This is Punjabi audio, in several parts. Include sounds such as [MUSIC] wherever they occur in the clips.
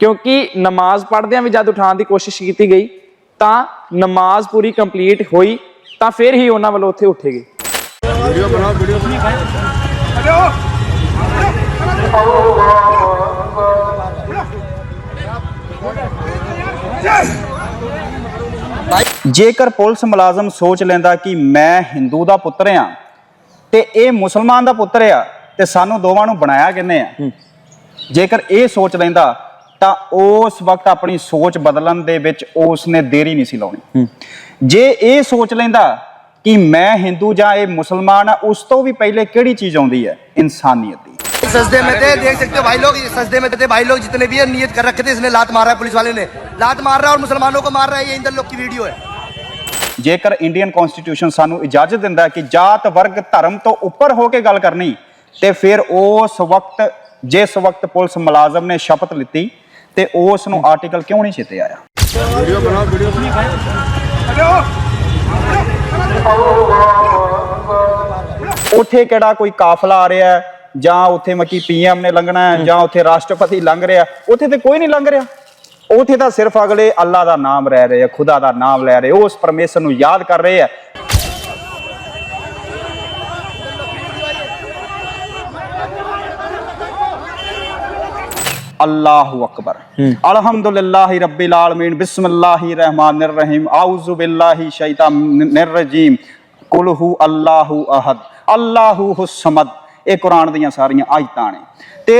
ਕਿਉਂਕਿ ਨਮਾਜ਼ ਪੜ੍ਹਦਿਆਂ ਵੀ ਜਦ ਉਠਾਉਣ ਦੀ ਕੋਸ਼ਿਸ਼ ਕੀਤੀ ਗਈ ਤਾਂ ਨਮਾਜ਼ ਪੂਰੀ ਕੰਪਲੀਟ ਹੋਈ ਤਾਂ ਫਿਰ ਹੀ ਉਹਨਾਂ ਵੱਲੋਂ ਉੱਥੇ ਉੱਠੇ ਗਏ। ਜੇਕਰ ਪੁਲਿਸ ਮੁਲਾਜ਼ਮ ਸੋਚ ਲੈਂਦਾ ਕਿ ਮੈਂ ਹਿੰਦੂ ਦਾ ਪੁੱਤਰ ਆ ਤੇ ਇਹ ਮੁਸਲਮਾਨ ਦਾ ਪੁੱਤਰ ਆ ਤੇ ਸਾਨੂੰ ਦੋਵਾਂ ਨੂੰ ਬਣਾਇਆ ਕਿੰਨੇ ਆ? ਜੇਕਰ ਇਹ ਸੋਚ ਲੈਂਦਾ ਤਾਂ ਉਸ ਵਕਤ ਆਪਣੀ ਸੋਚ ਬਦਲਣ ਦੇ ਵਿੱਚ ਉਸ ਨੇ ਦੇਰੀ ਨਹੀਂ ਸੀ ਲਾਉਣੀ ਜੇ ਇਹ ਸੋਚ ਲੈਂਦਾ ਕਿ ਮੈਂ ਹਿੰਦੂ ਜਾਂ ਇਹ ਮੁਸਲਮਾਨ ਆ ਉਸ ਤੋਂ ਵੀ ਪਹਿਲੇ ਕਿਹੜੀ ਚੀਜ਼ ਆਉਂਦੀ ਹੈ ਇਨਸਾਨੀਅਤ ਦੀ सजदे में थे देख सकते हो भाई लोग ये सजदे में थे भाई लोग जितने भी है नियत कर रखे थे इसने लात मारा है पुलिस वाले ने लात मार रहा है और मुसलमानों को मार रहा है ये इंदर लोग की वीडियो है ਜੇਕਰ ਇੰਡੀਅਨ ਕਨਸਟੀਟਿਊਸ਼ਨ ਸਾਨੂੰ ਇਜਾਜ਼ਤ ਦਿੰਦਾ ਹੈ ਕਿ ਜਾਤ ਵਰਗ ਧਰਮ ਤੋਂ ਉੱਪਰ ਹੋ ਕੇ ਗੱਲ ਕਰਨੀ ਤੇ ਫਿਰ ਉਸ ਵਕਤ ਜਿਸ ਵਕਤ ਪੁਲਿਸ ਮੁਲਾਜ਼ਮ ਨੇ ਸ਼ਪਥ ਲਿੱਤੀ ਤੇ ਉਸ ਨੂੰ ਆਰਟੀਕਲ ਕਿਉਂ ਨਹੀਂ ਛੇਤੇ ਆਇਆ? ਵੀਡੀਓ ਬਣਾਓ ਵੀਡੀਓ ਬਣਾਓ ਉੱਥੇ ਕਿਹੜਾ ਕੋਈ ਕਾਫਲਾ ਆ ਰਿਹਾ ਜਾਂ ਉੱਥੇ ਮੱਕੀ ਪੀਐਮ ਨੇ ਲੰਘਣਾ ਹੈ, ਜਾਂ ਉੱਥੇ ਰਾਸ਼ਟਰਪਤੀ ਲੰਘ ਰਿਹਾ ਉੱਥੇ ਤੇ ਕੋਈ ਨਹੀਂ ਲੰਘ ਰਿਹਾ। ਉੱਥੇ ਤਾਂ ਸਿਰਫ ਅਗਲੇ ਅੱਲਾ ਦਾ ਨਾਮ ਰਹਿ ਰਹੇ ਆ, ਖੁਦਾ ਦਾ ਨਾਮ ਲੈ ਰਹੇ ਉਸ ਪਰਮੇਸ਼ਰ ਨੂੰ ਯਾਦ ਕਰ ਰਹੇ ਆ। अल्लाह अकबर अल्हम्दुलिल्लाहि रब्बिल आलमीन बिस्मिल्लाहिर रहमानिर रहीम आउज़ु बिल्लाहि शैतानिर रजीम कुल हु अल्लाहु अहद अल्लाहु हुस्समद ਇਹ ਕੁਰਾਨ ਦੀਆਂ ਸਾਰੀਆਂ ਆਇਤਾਂ ਨੇ ਤੇ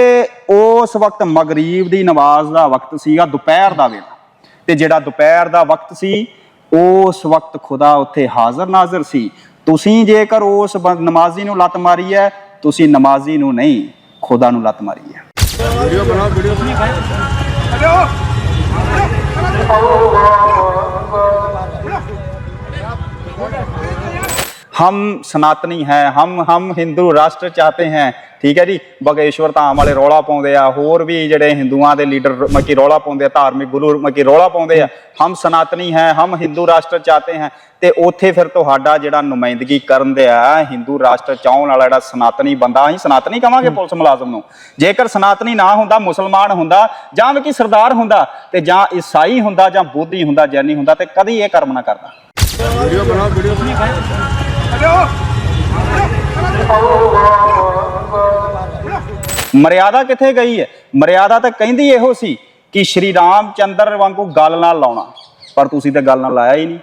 ਉਸ ਵਕਤ ਮਗਰੀਬ ਦੀ ਨਮਾਜ਼ ਦਾ ਵਕਤ ਸੀਗਾ ਦੁਪਹਿਰ ਦਾ ਵੇਲਾ ਤੇ ਜਿਹੜਾ ਦੁਪਹਿਰ ਦਾ ਵਕਤ ਸੀ ਉਸ ਵਕਤ ਖੁਦਾ ਉੱਥੇ ਹਾਜ਼ਰ ਨਾਜ਼ਰ ਸੀ ਤੁਸੀਂ ਜੇਕਰ ਉਸ ਬੰ- ਨਮਾਜ਼ੀ ਨੂੰ ਲੱਤ ਮਾਰੀ ਹੈ ਤੁਸੀਂ ਨਮਾਜ਼ੀ ਨੂੰ ਨਹੀਂ ਖੁਦਾ ਨੂੰ ਲੱਤ ਮਾਰੀ ਹੈ ਵੀਡੀਓ ਬਣਾਓ ਵੀਡੀਓ ਬਣਾਓ। हम ਸਨਾਤਨੀ ਹੈ, ਹਮ ਹਮ ਹਿੰਦੂ ਰਾਸ਼ਟਰ ਚਾਹਤੇ ਹੈ। ਠੀਕ ਹੈ ਜੀ? ਬਗੇਸ਼ਵਰ ਧਾਮ ਵਾਲੇ ਰੋਲਾ ਪਾਉਂਦੇ ਆ, ਹੋਰ ਵੀ ਜਿਹੜੇ ਹਿੰਦੂਆਂ ਦੇ ਲੀਡਰ ਮੱਕੀ ਰੋਲਾ ਪਾਉਂਦੇ ਆ, ਧਾਰਮਿਕ ਗੁਰੂ ਮੱਕੀ ਰੋਲਾ ਪਾਉਂਦੇ ਆ, ਹਮ ਸਨਾਤਨੀ ਹੈ, ਹਮ ਹਿੰਦੂ ਰਾਸ਼ਟਰ ਚਾਹਤੇ ਹੈ। ਤੇ ਉੱਥੇ ਫਿਰ ਤੁਹਾਡਾ ਜਿਹੜਾ ਨੁਮਾਇੰਦਗੀ ਕਰਨ ਦੇ ਆ, ਹਿੰਦੂ ਰਾਸ਼ਟਰ ਚਾਹਣ ਵਾਲਾ ਜਿਹੜਾ ਸਨਾਤਨੀ ਬੰਦਾ, ਅਸੀਂ ਸਨਾਤਨੀ ਕਵਾਂਗੇ ਪੁਲਿਸ ਮੁਲਾਜ਼ਮ ਨੂੰ। ਜੇਕਰ ਸਨਾਤਨੀ ਨਾ ਹੁੰਦਾ, ਮੁਸਲਮਾਨ ਹੁੰਦਾ, ਜਾਂ ਵੀ ਕਿ ਸਰਦਾਰ ਹੁੰਦਾ, ਤੇ ਜਾਂ ਈਸਾਈ ਹੁੰਦਾ, ਜਾਂ ਬੋਧੀ ਹੁੰਦਾ, ਜੈਨੀ ਹੁੰਦਾ, ਤੇ ਕਦੀ ਇਹ ਕਰਮ ਨਾ ਕਰਦਾ। ਮਰਿਆਦਾ ਕਿੱਥੇ ਗਈ ਹੈ? ਮਰਿਆਦਾ ਤਾਂ ਕਹਿੰਦੀ ਇਹੋ ਸੀ ਕਿ ਸ਼੍ਰੀ ਰਾਮਚੰਦਰ ਵਾਂਗੂ ਗੱਲ ਨਾਲ ਲਾਉਣਾ। ਪਰ ਤੁਸੀਂ ਤਾਂ ਗੱਲ ਨਾਲ ਲਾਇਆ ਹੀ ਨਹੀਂ।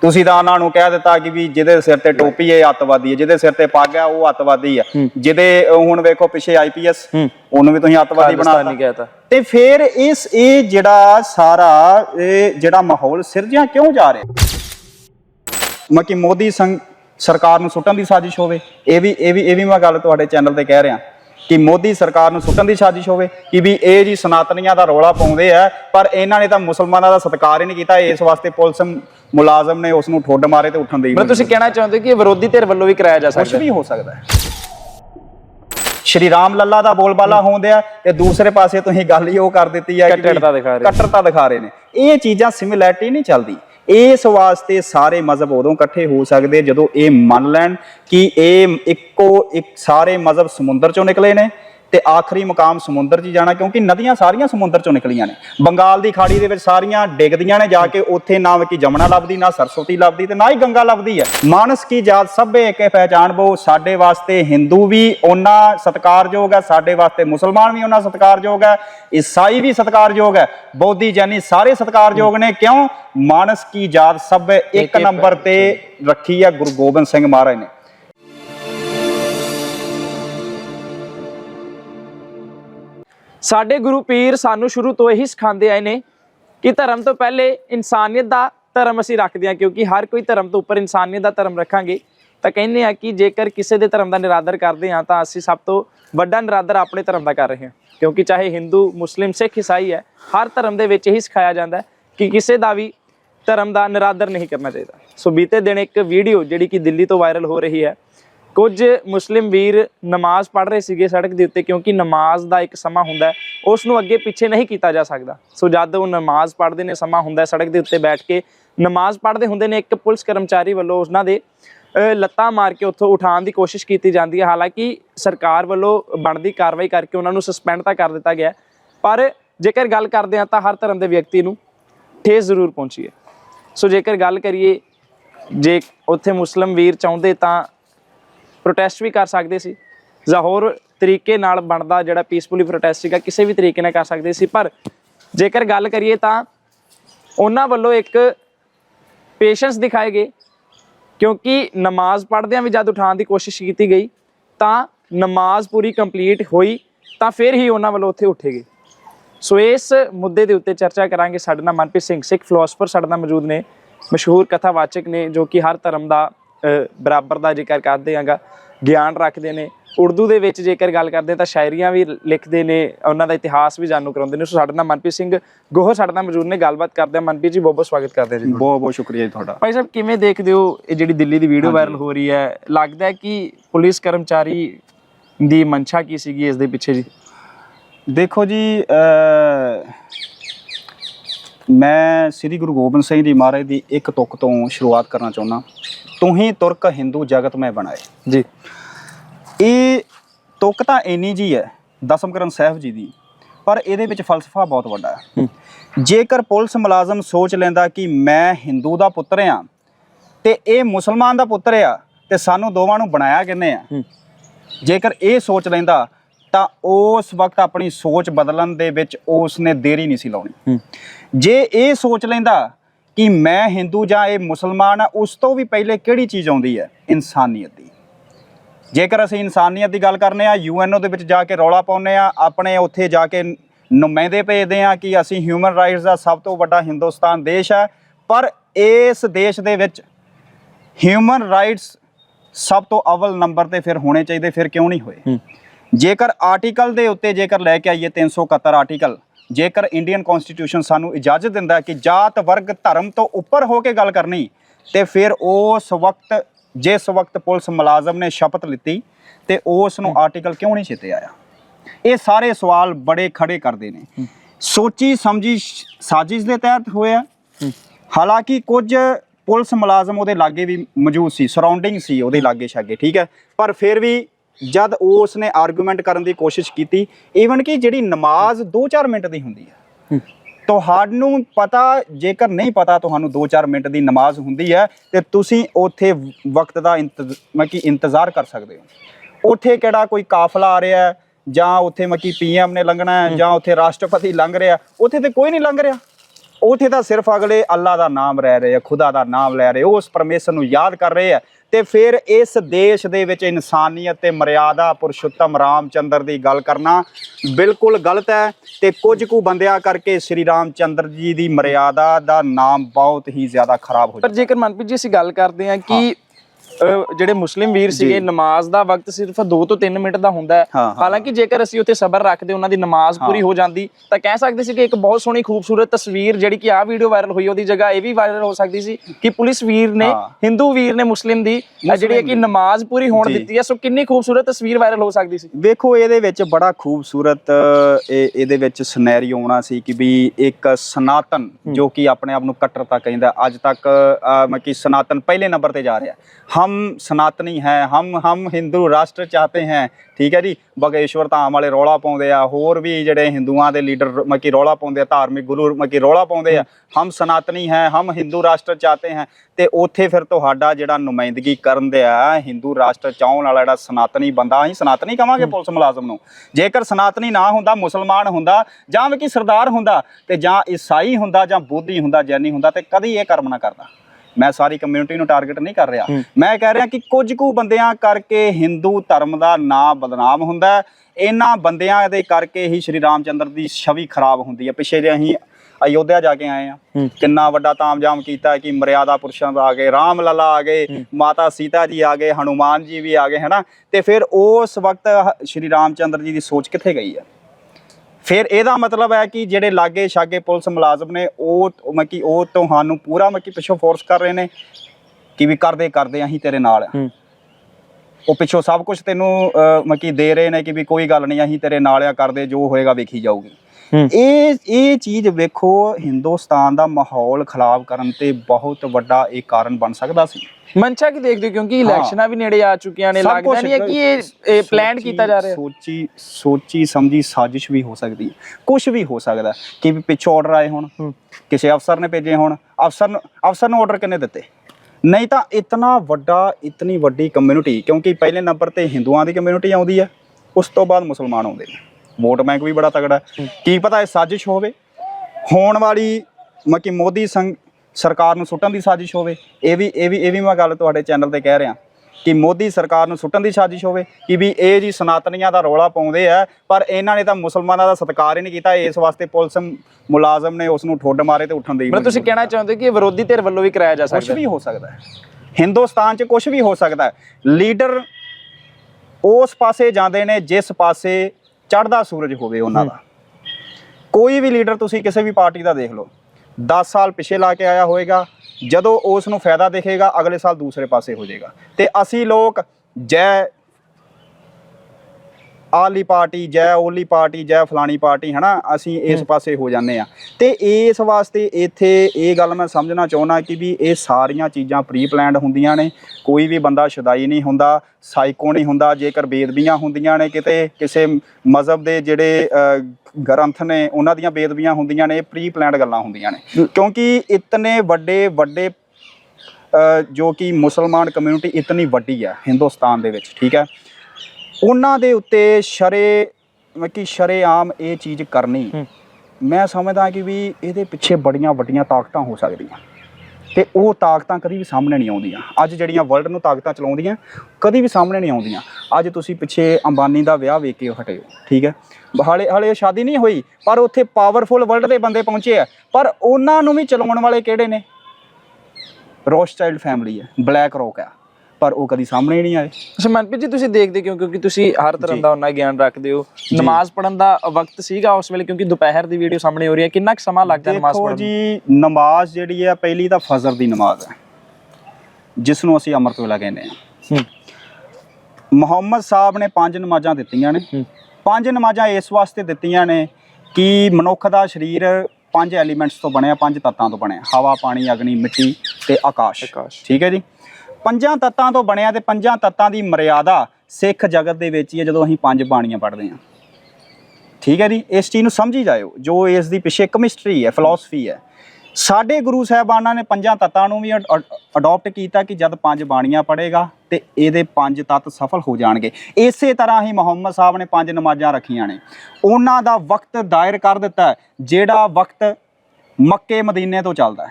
ਤੁਸੀਂ ਤਾਂ ਉਹਨਾਂ ਨੂੰ ਕਹਿ ਦਿੱਤਾ ਕਿ ਵੀ ਜਿਹਦੇ ਸਿਰ ਤੇ ਟੋਪੀ ਹੈ ਅੱਤਵਾਦੀ ਹੈ। ਜਿਹਦੇ ਸਿਰ ਤੇ ਪੱਗ ਹੈ ਉਹ ਅੱਤਵਾਦੀ ਹੈ। ਜਿਹਦੇ ਹੁਣ ਵੇਖੋ ਪਿੱਛੇ ਆਈਪੀਐਸ ਉਹਨੂੰ ਵੀ ਤੁਸੀਂ ਅੱਤਵਾਦੀ ਬਣਾਤਾ। ਕਹਿਤਾ। ਤੇ ਫਿਰ ਇਸ ਇਹ ਜਿਹੜਾ ਸਾਰਾ ਇਹ ਜਿਹੜਾ ਮਾਹੌਲ ਸਿਰਜਿਆ ਕਿਉਂ ਜਾ ਰਿਹਾ? ਮੱਕੀ ਮੋਦੀ ਸੰਗ ਸਰਕਾਰ ਨੂੰ ਸੁੱਟਣ ਦੀ ਸਾਜ਼ਿਸ਼ ਹੋਵੇ ਇਹ ਵੀ ਇਹ ਵੀ ਇਹ ਵੀ ਮੈਂ ਗੱਲ ਤੁਹਾਡੇ ਚੈਨਲ ਤੇ ਕਹਿ ਰਿਹਾ ਕਿ ਮੋਦੀ ਸਰਕਾਰ ਨੂੰ ਸੁੱਟਣ ਦੀ ਸਾਜ਼ਿਸ਼ ਹੋਵੇ ਕਿ ਵੀ ਇਹ ਜੀ ਸਨਾਤਨੀਆਂ ਦਾ ਰੌਲਾ ਪਾਉਂਦੇ ਆ ਪਰ ਇਹਨਾਂ ਨੇ ਤਾਂ ਮੁਸਲਮਾਨਾਂ ਦਾ ਸਤਿਕਾਰ ਹੀ ਨਹੀਂ ਕੀਤਾ ਇਸ ਵਾਸਤੇ ਪੁਲਿਸ ਮੁਲਾਜ਼ਮ ਨੇ ਉਸ ਨੂੰ ਠੁੱਡ ਮਾਰੇ ਤੇ ਉੱਠਣ ਦੇ ਮਤਲਬ ਤੁਸੀਂ ਕਹਿਣਾ ਚਾਹੁੰਦੇ ਹੋ ਕਿ ਇਹ ਵਿਰੋਧੀ ਧਿਰ ਵੱਲੋਂ ਵੀ ਕਰਾਇਆ ਜਾ ਕੁਝ ਸਕਦਾ ਹੈ? ਵੀ ਹੋ ਸਕਦਾ ਹੈ। ਸ਼੍ਰੀ ਰਾਮ ਲੱਲਾ ਦਾ ਬੋਲਬਾਲਾ ਹੋਂਦਿਆ ਤੇ ਦੂਸਰੇ ਪਾਸੇ ਤੁਸੀਂ ਗੱਲ ਹੀ ਉਹ ਕਰ ਦਿੱਤੀ ਹੈ ਕਿ ਕੱਟੜਤਾ ਦਿਖਾ ਰਹੇ। ਕੱਟੜਤਾ ਦਿਖਾ ਰਹੇ ਨੇ। ਇਹ ਚੀਜ਼ਾਂ ਸਿਮਿਲੈਰਿਟੀ ਨਹੀਂ ਚੱਲਦੀ। ਇਸ ਵਾਸਤੇ ਸਾਰੇ ਮਜ਼ਹਬ ਉਦੋਂ ਇਕੱਠੇ ਹੋ ਸਕਦੇ ਜਦੋਂ ਇਹ ਮੰਨ ਲੈਣ ਕਿ ਇਹ ਇੱਕੋ ਇੱਕ ਸਾਰੇ ਮਜ਼ਹਬ ਸਮੁੰਦਰ ਚੋਂ ਨਿਕਲੇ ਨੇ। ਤੇ ਆਖਰੀ ਮੁਕਾਮ ਸਮੁੰਦਰ 'ਚ ਹੀ ਜਾਣਾ ਕਿਉਂਕਿ ਨਦੀਆਂ ਸਾਰੀਆਂ ਸਮੁੰਦਰ ਚੋਂ ਨਿਕਲੀਆਂ ਨੇ। ਬੰਗਾਲ ਦੀ ਖਾੜੀ ਦੇ ਵਿੱਚ ਸਾਰੀਆਂ ਡਿੱਗਦੀਆਂ ਨੇ ਜਾ ਕੇ ਉੱਥੇ ਨਾ ਕਿ ਜਮਨਾ ਲੱਭਦੀ ਨਾ ਸਰਸਵਤੀ ਲੱਭਦੀ ਤੇ ਨਾ ਹੀ ਗੰਗਾ ਲੱਭਦੀ ਹੈ। ਮਾਨਸ ਕੀ ਜਾਤ ਸਭੇ ਏਕੇ ਪਹਿਚਾਨ ਬੋ ਸਾਡੇ ਵਾਸਤੇ ਹਿੰਦੂ ਵੀ ਉਹਨਾਂ ਸਤਿਕਾਰਯੋਗ ਹੈ ਸਾਡੇ ਵਾਸਤੇ ਮੁਸਲਮਾਨ ਵੀ ਉਹਨਾਂ ਸਤਿਕਾਰਯੋਗ ਹੈ ਈਸਾਈ ਵੀ ਸਤਿਕਾਰਯੋਗ ਹੈ ਬੋਧੀ ਜੈਨੀ ਸਾਰੇ ਸਤਿਕਾਰਯੋਗ ਨੇ। ਕਿਉਂ? ਮਾਨਸ ਕੀ ਜਾਤ ਸਭੇ ਇੱਕ ਨੰਬਰ ਤੇ ਰੱਖੀ ਹੈ ਗੁਰੂ ਗੋਬਿੰਦ ਸਿੰਘ ਮਹਾਰਾਜ ਨੇ। ਸਾਡੇ ਗੁਰੂ ਪੀਰ ਸਾਨੂੰ ਸ਼ੁਰੂ ਤੋਂ ਇਹੀ ਸਿਖਾਉਂਦੇ ਆਏ ਨੇ ਕਿ ਧਰਮ ਤੋਂ ਪਹਿਲੇ ਇਨਸਾਨੀਅਤ ਦਾ ਧਰਮ ਅਸੀਂ ਰੱਖਦੇ ਹਾਂ, ਕਿਉਂਕਿ ਹਰ ਕੋਈ ਧਰਮ ਤੋਂ ਉੱਪਰ ਇਨਸਾਨੀਅਤ ਦਾ ਧਰਮ ਰੱਖਾਂਗੇ। ਤਾਂ ਕਹਿੰਦੇ ਆ ਕਿ ਜੇਕਰ ਕਿਸੇ ਦੇ ਧਰਮ ਦਾ ਨਿਰਾਦਰ ਕਰਦੇ ਹਾਂ, ਤਾਂ ਅਸੀਂ ਸਭ ਤੋਂ ਵੱਡਾ ਨਿਰਾਦਰ ਆਪਣੇ ਧਰਮ ਦਾ ਕਰ ਰਹੇ ਹਾਂ। ਕਿਉਂਕਿ ਚਾਹੇ ਹਿੰਦੂ, ਮੁਸਲਿਮ, ਸਿੱਖ, ਈਸਾਈ ਹੈ, ਹਰ ਧਰਮ ਦੇ ਵਿੱਚ ਇਹੀ ਸਿਖਾਇਆ ਜਾਂਦਾ ਕਿ ਕਿਸੇ ਦਾ ਵੀ ਧਰਮ ਦਾ ਨਿਰਾਦਰ ਨਹੀਂ ਕਰਨਾ ਚਾਹੀਦਾ। ਸੋ ਬੀਤੇ ਦਿਨ ਇੱਕ ਵੀਡੀਓ ਜਿਹੜੀ ਕਿ ਦਿੱਲੀ ਤੋਂ ਵਾਇਰਲ ਹੋ ਰਹੀ ਹੈ ਕੁਝ ਮੁਸਲਿਮ ਵੀਰ ਨਮਾਜ਼ ਪੜ੍ਹ ਰਹੇ ਸੀਗੇ ਸੜਕ ਦੇ ਉੱਤੇ ਕਿਉਂਕਿ ਨਮਾਜ਼ ਦਾ ਇੱਕ ਸਮਾਂ ਹੁੰਦਾ ਉਸ ਨੂੰ ਅੱਗੇ ਪਿੱਛੇ ਨਹੀਂ ਕੀਤਾ ਜਾ ਸਕਦਾ। ਸੋ ਜਦ ਉਹ ਨਮਾਜ਼ ਪੜ੍ਹਦੇ ਨੇ, ਸਮਾਂ ਹੁੰਦਾ ਸੜਕ ਦੇ ਉੱਤੇ ਬੈਠ ਕੇ, ਨਮਾਜ਼ ਪੜ੍ਹਦੇ ਹੁੰਦੇ ਨੇ ਇੱਕ ਪੁਲਿਸ ਕਰਮਚਾਰੀ ਵੱਲੋਂ ਉਹਨਾਂ ਦੇ ਲੱਤਾਂ ਮਾਰ ਕੇ ਉੱਥੋਂ ਉਠਾਉਣ ਦੀ ਕੋਸ਼ਿਸ਼ ਕੀਤੀ ਜਾਂਦੀ ਹੈ। ਹਾਲਾਂਕਿ ਸਰਕਾਰ ਵੱਲੋਂ ਬਣਦੀ ਕਾਰਵਾਈ ਕਰਕੇ ਉਹਨਾਂ ਨੂੰ ਸਸਪੈਂਡ ਤਾਂ ਕਰ ਦਿੱਤਾ ਗਿਆ ਪਰ ਜੇਕਰ ਗੱਲ ਕਰਦੇ ਹਾਂ ਤਾਂ ਹਰ ਧਰਮ ਦੇ ਵਿਅਕਤੀ ਨੂੰ ਠੇਸ ਜ਼ਰੂਰ ਪਹੁੰਚੀ ਹੈ। ਸੋ ਜੇਕਰ ਗੱਲ ਕਰੀਏ, ਜੇ ਉੱਥੇ ਮੁਸਲਮ ਵੀਰ ਚਾਹੁੰਦੇ ਤਾਂ ਪ੍ਰੋਟੈਸਟ ਵੀ ਕਰ ਸਕਦੇ ਸੀ। ਜਾਂ ਹੋਰ ਤਰੀਕੇ ਨਾਲ ਬਣਦਾ ਜਿਹੜਾ ਪੀਸਫੁਲੀ ਪ੍ਰੋਟੈਸਟ ਸੀਗਾ, ਕਿਸੇ ਵੀ ਤਰੀਕੇ ਨਾਲ ਕਰ ਸਕਦੇ ਸੀ। ਪਰ ਜੇਕਰ ਗੱਲ ਕਰੀਏ ਤਾਂ ਉਹਨਾਂ ਵੱਲੋਂ ਇੱਕ ਪੇਸ਼ੈਂਸ ਦਿਖਾਏ ਗਏ, ਕਿਉਂਕਿ ਨਮਾਜ਼ ਪੜ੍ਹਦਿਆਂ ਵੀ ਜਦ ਉਠਾਉਣ ਦੀ ਕੋਸ਼ਿਸ਼ ਕੀਤੀ ਗਈ, ਤਾਂ ਨਮਾਜ਼ ਪੂਰੀ ਕੰਪਲੀਟ ਹੋਈ, ਤਾਂ ਫਿਰ ਹੀ ਉਹਨਾਂ ਵੱਲੋਂ ਉੱਥੇ ਉੱਠੇ ਗਏ। ਸੋ ਇਸ ਮੁੱਦੇ ਦੇ ਉੱਤੇ ਚਰਚਾ ਕਰਾਂਗੇ। ਸਾਡੇ ਨਾਲ ਮਨਪ੍ਰੀਤ ਸਿੰਘ, ਸਿੱਖ ਫਿਲਾਸਫਰ ਸਾਡੇ ਨਾਲ ਮੌਜੂਦ ਨੇ, ਮਸ਼ਹੂਰ ਕਥਾਵਾਚਕ ਨੇ, ਜੋ ਕਿ ਹਰ ਧਰਮ ਦਾ ਬਰਾਬਰ ਦਾ ਜ਼ਿਕਰ ਕਰਦੇ ਹੈਗਾ ਗਿਆਨ ਰੱਖਦੇ ਨੇ। ਉਰਦੂ ਦੇ ਵਿੱਚ ਜੇਕਰ ਗੱਲ ਕਰਦੇ ਤਾਂ ਸ਼ਾਇਰੀਆਂ ਵੀ ਲਿਖਦੇ ਨੇ ਉਹਨਾਂ ਦਾ ਇਤਿਹਾਸ ਵੀ ਜਾਣੂ ਕਰਾਉਂਦੇ ਨੇ। ਸੋ ਸਾਡੇ ਨਾਲ ਮਨਪ੍ਰੀਤ ਸਿੰਘ ਗੋਹਰ ਸਾਡੇ ਨਾਲ ਮੌਜੂਦ ਨੇ ਗੱਲਬਾਤ ਕਰਦੇ ਹਾਂ। ਮਨਪ੍ਰੀਤ ਜੀ ਬਹੁਤ ਬਹੁਤ ਸਵਾਗਤ ਕਰਦੇ ਜੀ ਬਹੁਤ ਬਹੁਤ ਸ਼ੁਕਰੀਆ ਜੀ ਤੁਹਾਡਾ। ਭਾਈ ਸਾਹਿਬ ਕਿਵੇਂ ਦੇਖਦੇ ਹੋ ਇਹ ਜਿਹੜੀ ਦਿੱਲੀ ਦੀ ਵੀਡੀਓ ਵਾਇਰਲ ਹੋ ਰਹੀ ਹੈ? ਲੱਗਦਾ ਹੈ ਕਿ ਪੁਲਿਸ ਕਰਮਚਾਰੀ ਦੀ ਮਨਸ਼ਾ ਕੀ ਸੀਗੀ ਇਸ ਦੇ ਪਿੱਛੇ ਜੀ? ਦੇਖੋ ਜੀ ਮੈਂ ਸ੍ਰੀ ਗੁਰੂ ਗੋਬਿੰਦ ਸਿੰਘ ਜੀ ਮਹਾਰਾਜ ਦੀ ਇੱਕ ਤੁਕ ਤੋਂ ਸ਼ੁਰੂਆਤ ਕਰਨਾ ਚਾਹੁੰਦਾ। ਤੂੰ ਹੀ ਤੁਰਕ ਹਿੰਦੂ ਜਗਤ ਮੈਂ ਬਣਾਏ। ਜੀ। ਇਹ ਤੁਕ ਤਾਂ ਇੰਨੀ ਜੀ ਹੈ ਦਸਮਕਰਨ ਸਾਹਿਬ ਜੀ ਦੀ ਪਰ ਇਹਦੇ ਵਿੱਚ ਫਲਸਫਾ ਬਹੁਤ ਵੱਡਾ ਹੈ। ਜੇਕਰ ਪੁਲਿਸ ਮੁਲਾਜ਼ਮ ਸੋਚ ਲੈਂਦਾ ਕਿ ਮੈਂ ਹਿੰਦੂ ਦਾ ਪੁੱਤਰ ਆ ਤੇ ਇਹ ਮੁਸਲਮਾਨ ਦਾ ਪੁੱਤਰ ਆ ਤੇ ਸਾਨੂੰ ਦੋਵਾਂ ਨੂੰ ਬਣਾਇਆ ਕਿੰਨੇ ਆ। ਜੇਕਰ ਇਹ ਸੋਚ ਲੈਂਦਾ ਤਾਂ ਉਸ ਵਕਤ ਆਪਣੀ ਸੋਚ ਬਦਲਣ ਦੇ ਵਿੱਚ ਉਸ ਨੇ ਦੇਰੀ ਨਹੀਂ ਸੀ ਲਾਉਣੀ। ਜੇ ਇਹ ਸੋਚ ਲੈਂਦਾ ਕਿ ਮੈਂ ਹਿੰਦੂ ਜਾਂ ਇਹ ਮੁਸਲਮਾਨ ਆ ਉਸ ਤੋਂ ਵੀ ਪਹਿਲੇ ਕਿਹੜੀ ਚੀਜ਼ ਆਉਂਦੀ ਹੈ? ਇਨਸਾਨੀਅਤ ਦੀ। ਜੇਕਰ ਅਸੀਂ ਇਨਸਾਨੀਅਤ ਦੀ ਗੱਲ ਕਰਨੇ ਆ ਯੂਐਨਓ ਦੇ ਵਿੱਚ ਜਾ ਕੇ ਰੌਲਾ ਪਾਉਂਦੇ ਆ ਆਪਣੇ ਉੱਥੇ ਜਾ ਕੇ ਨੁਮਾਇੰਦੇ ਭੇਜਦੇ ਆ ਕਿ ਅਸੀਂ ਹਿਊਮਨ ਰਾਈਟਸ ਦਾ ਸਭ ਤੋਂ ਵੱਡਾ ਹਿੰਦੁਸਤਾਨ ਦੇਸ਼ ਹੈ ਪਰ ਇਸ ਦੇਸ਼ ਦੇ ਵਿੱਚ ਹਿਊਮਨ ਰਾਈਟਸ ਸਭ ਤੋਂ ਅਵਲ ਨੰਬਰ ਤੇ ਫਿਰ ਹੋਣੇ ਚਾਹੀਦੇ ਫਿਰ ਕਿਉਂ ਨਹੀਂ ਹੋਏ। ਜੇਕਰ ਆਰਟੀਕਲ ਦੇ ਉੱਤੇ ਜੇਕਰ ਲੈ ਕੇ ਆਈਏ 371 ਆਰਟੀਕਲ ਜੇਕਰ ਇੰਡੀਅਨ ਕਨਸਟੀਟਿਊਸ਼ਨ ਸਾਨੂੰ ਇਜਾਜ਼ਤ ਦਿੰਦਾ ਹੈ ਕਿ ਜਾਤ ਵਰਗ ਧਰਮ ਤੋਂ ਉੱਪਰ ਹੋ ਕੇ ਗੱਲ ਕਰਨੀ ਤੇ ਫਿਰ ਉਸ ਵਕਤ ਜਿਸ ਵਕਤ ਪੁਲਿਸ ਮੁਲਾਜ਼ਮ ਨੇ ਸ਼ਪਥ ਲਿੱਤੀ ਤੇ ਉਸ ਨੂੰ ਆਰਟੀਕਲ ਕਿਉਂ ਨਹੀਂ ਚੇਤੇ ਆਇਆ? ਇਹ ਸਾਰੇ ਸਵਾਲ ਬੜੇ ਖੜੇ ਕਰਦੇ ਨੇ। ਸੋਚੀ ਸਮਝੀ ਸਾਜ਼ਿਸ਼ ਦੇ ਤਹਿਤ ਹੋਇਆ ਹਾਲਾਂਕਿ ਕੁਝ ਪੁਲਿਸ ਮੁਲਾਜ਼ਮ ਉਹਦੇ ਲਾਗੇ ਵੀ ਮੌਜੂਦ ਸੀ ਸਰਾਊਂਡਿੰਗ ਸੀ ਉਹਦੇ ਲਾਗੇ ਛਾਗੇ ਠੀਕ ਹੈ? ਪਰ ਫਿਰ ਵੀ ਜਦ ਉਸ ਨੇ ਆਰਗੂਮੈਂਟ ਕਰਨ ਦੀ ਕੋਸ਼ਿਸ਼ ਕੀਤੀ ਈਵਨ ਕਿ ਜਿਹੜੀ ਨਮਾਜ਼ 2-4 ਮਿੰਟ ਦੀ ਹੁੰਦੀ ਹੈ। ਤੁਹਾਨੂੰ ਪਤਾ ਜੇਕਰ ਨਹੀਂ ਪਤਾ ਤੁਹਾਨੂੰ 2-4 ਮਿੰਟ ਦੀ ਨਮਾਜ਼ ਹੁੰਦੀ ਹੈ ਤੇ ਤੁਸੀਂ ਉੱਥੇ ਵਕਤ ਦਾ ਮਤਲਬ ਕਿ ਇੰਤਜ਼ਾਰ ਕਰ ਸਕਦੇ ਹੋ। ਉੱਥੇ ਕਿਹੜਾ ਕੋਈ ਕਾਫਲਾ ਆ ਰਿਹਾ ਹੈ ਜਾਂ ਉੱਥੇ ਮੱਕੀ ਪੀਐਮ ਨੇ ਲੰਘਣਾ ਹੈ ਜਾਂ ਉੱਥੇ ਰਾਸ਼ਟਰਪਤੀ ਲੰਘ ਰਿਹਾ ਉੱਥੇ ਤੇ ਕੋਈ ਨਹੀਂ ਲੰਘ ਰਿਹਾ। ਉੱਥੇ ਤਾਂ ਸਿਰਫ ਅਗਲੇ ਅੱਲਾ ਦਾ ਨਾਮ ਲੈ ਰਹੇ ਆ ਖੁਦਾ ਦਾ ਨਾਮ ਲੈ ਰਹੇ ਉਸ ਪਰਮੇਸ਼ਰ ਨੂੰ ਯਾਦ ਕਰ ਰਹੇ ਆ। ਤੇ ਫਿਰ ਇਸ ਦੇਸ਼ ਦੇ ਵਿੱਚ ਇਨਸਾਨੀਅਤ ਤੇ ਮਰਿਆਦਾ ਪੁਰਸ਼ੋਤਮ ਰਾਮਚੰਦਰ ਦੀ ਗੱਲ ਕਰਨਾ ਬਿਲਕੁਲ ਗਲਤ ਹੈ ਤੇ ਕੁਝ ਕੁ ਬੰਦਿਆਂ ਕਰਕੇ ਸ੍ਰੀ ਰਾਮਚੰਦਰ ਜੀ ਦੀ ਮਰਿਆਦਾ ਦਾ ਨਾਮ ਬਹੁਤ ਹੀ ਜ਼ਿਆਦਾ ਖਰਾਬ ਹੋ ਪਰ ਜਾਂਦਾ। ਜੇਕਰ ਮਨਪ੍ਰੀਤ ਜੀ ਅਸੀਂ ਗੱਲ ਕਰਦੇ ਹਾਂ ਕਿ ਜਿਹੜੇ ਮੁਸਲਿਮ ਵੀਰ ਸੀਗੇ ਨਮਾਜ਼ ਦਾ ਵਕਤ ਸਿਰਫ 2 ਤੋਂ 3 ਮਿੰਟ ਦਾ ਹੁੰਦਾ ਹੈ। ਹਾਲਾਂਕਿ ਜੇਕਰ ਅਸੀਂ ਉੱਥੇ ਸਬਰ ਰੱਖਦੇ ਉਹਨਾਂ ਦੀ ਨਮਾਜ਼ ਪੂਰੀ ਹੋ ਜਾਂਦੀ ਤਾਂ ਕਹਿ ਸਕਦੇ ਸੀ ਕਿ ਇੱਕ ਬਹੁਤ ਸੋਹਣੀ ਖੂਬਸੂਰਤ ਤਸਵੀਰ ਜਿਹੜੀ ਕਿ ਆਹ ਵੀਡੀਓ ਵਾਇਰਲ ਹੋਈ ਉਹਦੀ ਜਗ੍ਹਾ ਇਹ ਵੀ ਵਾਇਰਲ ਹੋ ਸਕਦੀ ਸੀ ਕਿ ਪੁਲਿਸ ਵੀਰ ਨੇ। ਹਿੰਦੂ ਵੀਰ ਨੇ ਮੁਸਲਿਮ ਦੀ ਜਿਹੜੀ ਕਿ ਨਮਾਜ਼ ਪੂਰੀ ਹੋਣ। ਦਿੱਤੀ ਹੈ ਸੋ ਕਿੰਨੀ ਖੂਬਸੂਰਤ ਤਸਵੀਰ ਵਾਇਰਲ ਹੋ ਸਕਦੀ ਸੀ। ਵੇਖੋ ਇਹਦੇ ਵਿੱਚ ਬੜਾ ਖੂਬਸੂਰਤ ਇਹ ਇਹਦੇ ਵਿੱਚ ਸਿਨੈਰੀਓ ਆਉਣਾ ਸੀ ਕਿ ਵੀ ਇੱਕ ਸਨਾਤਨ ਜੋ ਕਿ ਆਪਣੇ ਆਪ ਨੂੰ ਕੱਟਰਤਾ ਕਹਿੰਦਾ ਅੱਜ ਤੱਕ ਮਤਲਬ ਕਿ ਸਨਾਤਨ ਪਹਿਲੇ ਨੰਬਰ ਤੇ ਜਾ ਰਿਹਾ। ਹਮ ਸਨਾਤਨੀ ਹੈ ਹਮ ਹਮ ਹਿੰਦੂ ਰਾਸ਼ਟਰ ਚਾਹਤੇ ਹੈ। ਠੀਕ ਹੈ ਜੀ? ਬਗੇਸ਼ਵਰ ਧਾਮ ਵਾਲੇ ਰੌਲਾ ਪਾਉਂਦੇ ਆ ਹੋਰ ਵੀ ਜਿਹੜੇ ਹਿੰਦੂਆਂ ਦੇ ਲੀਡਰ ਮਤਲਬ ਕਿ ਰੌਲਾ ਪਾਉਂਦੇ ਆ ਧਾਰਮਿਕ ਗੁਰੂ ਮਤਲਬ ਕਿ ਰੌਲਾ ਪਾਉਂਦੇ ਆ ਹਮ ਸਨਾਤਨੀ ਹੈ ਹਮ ਹਿੰਦੂ ਰਾਸ਼ਟਰ ਚਾਹਤੇ ਹੈ। ਤੇ ਉੱਥੇ ਫਿਰ ਤੁਹਾਡਾ ਜਿਹੜਾ ਨੁਮਾਇੰਦਗੀ ਕਰਨ ਦੇ ਆ ਹਿੰਦੂ ਰਾਸ਼ਟਰ ਚਾਹਣ ਵਾਲਾ ਜਿਹੜਾ ਸਨਾਤਨੀ ਬੰਦਾ ਅਸੀਂ ਸਨਾਤਨੀ ਕਵਾਂਗੇ ਪੁਲਿਸ ਮੁਲਾਜ਼ਮ ਨੂੰ। ਜੇਕਰ ਸਨਾਤਨੀ ਨਾ ਹੁੰਦਾ ਮੁਸਲਮਾਨ ਹੁੰਦਾ ਜਾਂ ਵੀ ਕੀ ਸਰਦਾਰ ਹੁੰਦਾ ਤੇ ਜਾਂ ਈਸਾਈ ਹੁੰਦਾ ਜਾਂ ਬੋਧੀ ਹੁੰਦਾ ਜੈਨੀ ਹੁੰਦਾ ਤੇ ਕਦੀ ਇਹ ਕਰਮ ਨਾ ਕਰਦਾ। ਮੈਂ ਸਾਰੀ ਕਮਿਊਨਿਟੀ ਨੂੰ ਟਾਰਗੇਟ ਨਹੀਂ ਕਰ ਰਿਹਾ। ਮੈਂ ਕਹਿ ਰਿਹਾ ਕਿ ਕੁਝ ਕੁ ਬੰਦਿਆਂ ਕਰਕੇ ਹਿੰਦੂ ਧਰਮ ਦਾ ਨਾਂ ਬਦਨਾਮ ਹੁੰਦਾ। ਇਹਨਾਂ ਬੰਦਿਆਂ ਦੇ ਕਰਕੇ ਹੀ ਸ਼੍ਰੀ ਰਾਮਚੰਦਰ ਦੀ ਛਵੀ ਖਰਾਬ ਹੁੰਦੀ ਹੈ। ਪਿੱਛੇ ਜੇ ਅਸੀਂ ਅਯੋਧਿਆ ਜਾ ਕੇ ਆਏ ਆ ਕਿੰਨਾ ਵੱਡਾ ਤਾਮਜਾਮ ਕੀਤਾ ਕਿ ਮਰਿਆਦਾ ਪੁਰਸ਼ਾਂ ਦਾ ਆ ਗਏ ਰਾਮ ਲਲਾ ਆ ਗਏ ਮਾਤਾ ਸੀਤਾ ਜੀ ਆ ਗਏ ਹਨੂਮਾਨ ਜੀ ਵੀ ਆ ਗਏ ਹੈਨਾ? ਤੇ ਫਿਰ ਉਸ ਵਕਤ ਸ਼੍ਰੀ ਰਾਮਚੰਦਰ ਜੀ ਦੀ ਸੋਚ ਕਿੱਥੇ ਗਈ ਹੈ? ਫਿਰ ਇਹਦਾ ਮਤਲਬ ਹੈ ਕਿ ਜਿਹੜੇ ਲਾਗੇ ਛਾਗੇ ਪੁਲਿਸ ਮੁਲਾਜ਼ਮ ਨੇ ਉਹ ਮਤਲਬ ਕਿ ਉਹ ਤੁਹਾਨੂੰ ਪੂਰਾ ਮਤਲਬ ਕਿ ਪਿੱਛੋਂ ਫੋਰਸ ਕਰ ਰਹੇ ਨੇ ਕਿ ਵੀ ਕਰਦੇ ਕਰਦੇ ਅਸੀਂ ਤੇਰੇ ਨਾਲ ਆ। ਉਹ ਪਿੱਛੋਂ ਸਭ ਕੁਝ ਤੈਨੂੰ ਮਤਲਬ ਕਿ ਦੇ ਰਹੇ ਨੇ ਕਿ ਵੀ ਕੋਈ ਗੱਲ ਨਹੀਂ ਅਸੀਂ ਤੇਰੇ ਨਾਲ ਆ ਕਰਦੇ ਜੋ ਹੋਏਗਾ ਵੇਖੀ ਜਾਊਗੀ। ਇਹ ਇਹ ਚੀਜ਼ ਵੇਖੋ ਹਿੰਦੁਸਤਾਨ ਦਾ ਮਾਹੌਲ ਖਰਾਬ ਕਰਨ ਤੇ ਬਹੁਤ ਵੱਡਾ ਇਹ ਕਾਰਨ ਬਣ ਸਕਦਾ ਸੀ ਮਨਸ਼ਾ ਕੀ ਦੇਖਦੇ ਹੋ? ਕਿਉਂਕਿ ਇਲੈਕਸ਼ਨਾਂ ਵੀ ਨੇੜੇ ਆ ਚੁੱਕੀਆਂ ਨੇ ਲੱਗਦਾ ਨਹੀਂ ਹੈ ਕਿ ਇਹ ਇਹ ਪਲਾਨ ਕੀਤਾ ਜਾ ਰਿਹਾ? ਸੋਚੀ ਸੋਚੀ ਸਮਝੀ ਸਾਜ਼ਿਸ਼ ਵੀ ਹੋ ਸਕਦੀ ਹੈ। ਕੁਝ ਵੀ ਹੋ ਸਕਦਾ ਕਿ ਪਿੱਛੋਂ ਆਰਡਰ ਆਏ ਹੋਣ। ਕਿਸੇ ਅਫਸਰ ਨੇ ਭੇਜੇ ਹੋਣ। ਅਫਸਰ ਨੂੰ ਅਫਸਰ ਨੂੰ ਆਰਡਰ ਕਿੰਨੇ ਦਿੱਤੇ? ਨਹੀਂ ਤਾਂ ਇਤਨਾ ਵੱਡਾ ਇਤਨੀ ਵੱਡੀ ਕਮਿਊਨਿਟੀ ਕਿਉਂਕਿ ਪਹਿਲੇ ਨੰਬਰ ਤੇ ਹਿੰਦੂਆਂ ਦੀ ਕਮਿਊਨਿਟੀ ਆਉਂਦੀ ਹੈ। ਉਸ ਤੋਂ ਬਾਅਦ ਮੁਸਲਮਾਨ ਆਉਂਦੇ ਨੇ। ਵੋਟ ਬੈਂਕ ਵੀ ਬੜਾ ਤਗੜਾ ਕੀ ਪਤਾ ਇਹ ਸਾਜ਼ਿਸ਼ ਹੋਵੇ? ਹੋਣ ਵਾਲੀ ਮੈਂ ਕਿ ਮੋਦੀ ਸੰਗ ਸਰਕਾਰ ਨੂੰ ਸੁੱਟਣ ਦੀ ਸਾਜ਼ਿਸ਼ ਹੋਵੇ ਇਹ ਵੀ ਇਹ ਵੀ ਇਹ ਵੀ ਮੈਂ ਗੱਲ ਤੁਹਾਡੇ ਚੈਨਲ ਤੇ ਕਹਿ ਰਿਹਾ ਕਿ ਮੋਦੀ ਸਰਕਾਰ ਨੂੰ ਸੁੱਟਣ ਦੀ ਸਾਜ਼ਿਸ਼ ਹੋਵੇ ਕਿ ਵੀ ਇਹ ਜੀ ਸਨਾਤਨੀਆਂ ਦਾ ਰੌਲਾ ਪਾਉਂਦੇ ਆ ਪਰ ਇਹਨਾਂ ਨੇ ਤਾਂ ਮੁਸਲਮਾਨਾਂ ਦਾ ਸਤਿਕਾਰ ਹੀ ਨਹੀਂ ਕੀਤਾ ਇਸ ਵਾਸਤੇ ਪੁਲਿਸ ਮੁਲਾਜ਼ਮ ਨੇ ਉਸ ਨੂੰ ਠੁੱਡ ਮਾਰੇ ਤੇ ਉੱਠਣ ਦੇ ਮਤਲਬ ਤੁਸੀਂ ਕਹਿਣਾ ਚਾਹੁੰਦੇ ਕਿ ਵਿਰੋਧੀ ਧਿਰ ਵੱਲੋਂ ਵੀ ਕਰਾਇਆ ਜਾ ਕੁਝ ਸਕਦਾ ਹੈ? ਵੀ ਹੋ ਸਕਦਾ ਹੈ। ਹਿੰਦੁਸਤਾਨ 'ਚ ਕੁਝ ਵੀ ਹੋ ਸਕਦਾ ਹੈ। ਲੀਡਰ ਉਸ ਪਾਸੇ ਜਾਂਦੇ ਨੇ ਜਿਸ ਪਾਸੇ ਚੜ੍ਹਦਾ ਸੂਰਜ ਹੋਵੇ ਉਹਨਾਂ ਦਾ। ਕੋਈ ਵੀ ਲੀਡਰ ਤੁਸੀਂ ਕਿਸੇ ਵੀ ਪਾਰਟੀ ਦਾ ਦੇਖ ਲਓ। 10 ਸਾਲ ਪਿੱਛੇ ਲਾ ਕੇ ਆਇਆ ਹੋਵੇਗਾ ਜਦੋਂ ਉਸ ਨੂੰ ਫਾਇਦਾ ਦਿਖੇਗਾ, ਅਗਲੇ ਸਾਲ ਦੂਸਰੇ ਪਾਸੇ ਹੋ ਜਾਏਗਾ। ਤੇ ਅਸੀਂ ਲੋਕ ਜੈ ਆਲੀ ਪਾਰਟੀ ਜੈ ਓਲੀ ਪਾਰਟੀ ਜੈ ਫਲਾਣੀ ਪਾਰਟੀ ਹਨਾ? ਅਸੀਂ ਇਸ ਪਾਸੇ ਹੋ ਜਾਂਦੇ ਆ ਤੇ ਇਸ ਵਾਸਤੇ ਇੱਥੇ ਇਹ ਗੱਲ ਮੈਂ ਸਮਝਣਾ ਚਾਹੁੰਦਾ ਕਿ ਵੀ ਇਹ ਸਾਰੀਆਂ ਚੀਜ਼ਾਂ ਪ੍ਰੀ ਪਲਾਨਡ ਹੁੰਦੀਆਂ ਨੇ। ਕੋਈ ਵੀ ਬੰਦਾ ਸ਼ੁਦਾਈ ਨਹੀਂ ਹੁੰਦਾ ਸਾਈਕੋ ਨਹੀਂ ਹੁੰਦਾ। ਜੇਕਰ ਬੇਦਬੀਆਂ ਹੁੰਦੀਆਂ ਨੇ ਕਿਤੇ ਕਿਸੇ ਮਜ਼ਹਬ ਦੇ ਜਿਹੜੇ ਗ੍ਰੰਥ ਨੇ ਉਹਨਾਂ ਦੀਆਂ ਬੇਦਬੀਆਂ ਹੁੰਦੀਆਂ ਨੇ ਪ੍ਰੀ ਪਲਾਨਡ ਗੱਲਾਂ ਹੁੰਦੀਆਂ ਨੇ। ਕਿਉਂਕਿ ਇਤਨੇ ਵੱਡੇ ਵੱਡੇ ਜੋ ਕਿ ਮੁਸਲਮਾਨ ਕਮਿਊਨਿਟੀ ਇਤਨੀ ਵੱਡੀ ਹੈ ਹਿੰਦੁਸਤਾਨ ਦੇ ਵਿੱਚ ਠੀਕ ਹੈ? ਉਹਨਾਂ ਦੇ ਉੱਤੇ ਸ਼ਰੇ ਕਿ ਸ਼ਰੇਆਮ ਇਹ ਚੀਜ਼ ਕਰਨੀ। ਹੂੰ। ਮੈਂ ਸਮਝਦਾ ਕਿ ਵੀ ਇਹਦੇ ਪਿੱਛੇ ਬੜੀਆਂ ਵੱਡੀਆਂ ਤਾਕਤਾਂ ਹੋ ਸਕਦੀਆਂ। ਤੇ ਉਹ ਤਾਕਤਾਂ ਕਦੀ ਵੀ ਸਾਹਮਣੇ ਨਹੀਂ ਆਉਂਦੀਆਂ। ਅੱਜ ਜਿਹੜੀਆਂ ਵਰਲਡ ਨੂੰ ਤਾਕਤਾਂ ਚਲਾਉਂਦੀਆਂ ਕਦੀ ਵੀ ਸਾਹਮਣੇ ਨਹੀਂ ਆਉਂਦੀਆਂ। ਅੱਜ ਤੁਸੀਂ ਪਿੱਛੇ ਅੰਬਾਨੀ ਦਾ ਵਿਆਹ ਵੇਖ ਕੇ ਹਟੇ ਹੋ ਠੀਕ ਹੈ? ਹਾਲੇ ਹਾਲੇ ਸ਼ਾਦੀ ਨਹੀਂ ਹੋਈ ਪਰ ਉੱਥੇ ਪਾਵਰਫੁਲ ਵਰਲਡ ਦੇ ਬੰਦੇ ਪਹੁੰਚੇ ਆ। ਪਰ ਉਹਨਾਂ ਨੂੰ ਵੀ ਚਲਾਉਣ ਵਾਲੇ ਕਿਹੜੇ ਨੇ? ਰੋਸਚਾਈਲਡ ਫੈਮਿਲੀ ਹੈ ਬਲੈਕ ਰੌਕ ਆ। ਪਰ ਉਹ ਕਦੀ ਸਾਹਮਣੇ ਨਹੀਂ ਆਏ। ਅੱਛਾ ਮਨਪ੍ਰੀਤ ਜੀ ਤੁਸੀਂ ਦੇਖਦੇ ਕਿਉਂ? ਕਿਉਂਕਿ ਤੁਸੀਂ ਹਰ ਤਰ੍ਹਾਂ। ਦਾ ਉਹਨਾਂ ਗਿਆਨ ਰੱਖਦੇ ਹੋ। ਨਮਾਜ਼ ਪੜਨ ਦਾ ਵਕਤ ਸੀਗਾ ਉਸ ਵੇਲੇ ਕਿਉਂਕਿ ਦੁਪਹਿਰ ਦੀ ਵੀਡੀਓ ਸਾਹਮਣੇ ਹੋ ਰਹੀ ਹੈ। ਕਿੰਨਾ ਕੁ ਸਮਾਂ ਲੱਗਦਾ ਨਮਾਜ਼ ਪੜਨ ਨੂੰ? ਜੀ ਨਮਾਜ਼ ਜਿਹੜੀ ਹੈ ਪਹਿਲੀ ਤਾਂ ਫਜਰ ਦੀ ਨਮਾਜ਼ ਹੈ ਜਿਸ ਨੂੰ ਅਸੀਂ ਅੰਮ੍ਰਿਤ ਵੇਲਾ ਕਹਿੰਦੇ ਹਾਂ। ਮੁਹੰਮਦ ਸਾਹਿਬ ਨੇ ਪੰਜ ਨਮਾਜ਼ਾਂ ਦਿੱਤੀਆਂ ਨੇ। ਪੰਜ ਨਮਾਜ਼ਾਂ ਇਸ ਵਾਸਤੇ ਦਿੱਤੀਆਂ ਨੇ ਕਿ ਮਨੁੱਖ ਦਾ ਸਰੀਰ ਪੰਜ ਐਲੀਮੈਂਟਸ ਤੋਂ ਬਣਿਆ ਪੰਜ ਤੱਤਾਂ ਤੋਂ ਬਣਿਆ। ਹਵਾ ਪਾਣੀ ਅਗਨੀ ਮਿੱਟੀ ਤੇ ਆਕਾਸ਼। ਠੀਕ ਹੈ ਜੀ? ਪੰਜਾਂ ਤੱਤਾਂ ਤੋਂ ਬਣਿਆ ਤੇ ਪੰਜਾਂ ਤੱਤਾਂ ਦੀ ਮਰਿਆਦਾ ਸਿੱਖ ਜਗਤ ਦੇ ਵਿੱਚ ਹੀ ਹੈ, ਜਦੋਂ ਅਸੀਂ ਪੰਜ ਬਾਣੀਆਂ ਪੜ੍ਹਦੇ ਹਾਂ। ਠੀਕ ਹੈ ਜੀ? ਇਸ ਚੀਜ਼ ਨੂੰ ਸਮਝੀ ਜਾਇਓ, ਜੋ ਇਸ ਦੀ ਪਿੱਛੇ ਕੈਮਿਸਟਰੀ ਹੈ ਫਿਲਾਸਫੀ ਹੈ। ਸਾਡੇ ਗੁਰੂ ਸਾਹਿਬਾਨਾਂ ਨੇ ਪੰਜਾਂ ਤੱਤਾਂ ਨੂੰ ਵੀ ਅਡਾਪਟ ਕੀਤਾ ਕਿ ਜਦ ਪੰਜ ਬਾਣੀਆਂ ਪੜ੍ਹੇਗਾ ਤੇ ਇਹਦੇ ਪੰਜ ਤੱਤ ਸਫਲ ਹੋ ਜਾਣਗੇ। ਇਸੇ ਤਰ੍ਹਾਂ ਹੀ ਮੁਹੰਮਦ ਸਾਹਿਬ ਨੇ ਪੰਜ ਨਮਾਜ਼ਾਂ ਰੱਖੀਆਂ ਨੇ। ਉਹਨਾਂ ਦਾ ਵਕਤ ਦਾਇਰ ਕਰ ਦਿੱਤਾ ਜਿਹੜਾ ਵਕਤ ਮੱਕੇ ਮਦੀਨੇ ਤੋਂ ਚੱਲਦਾ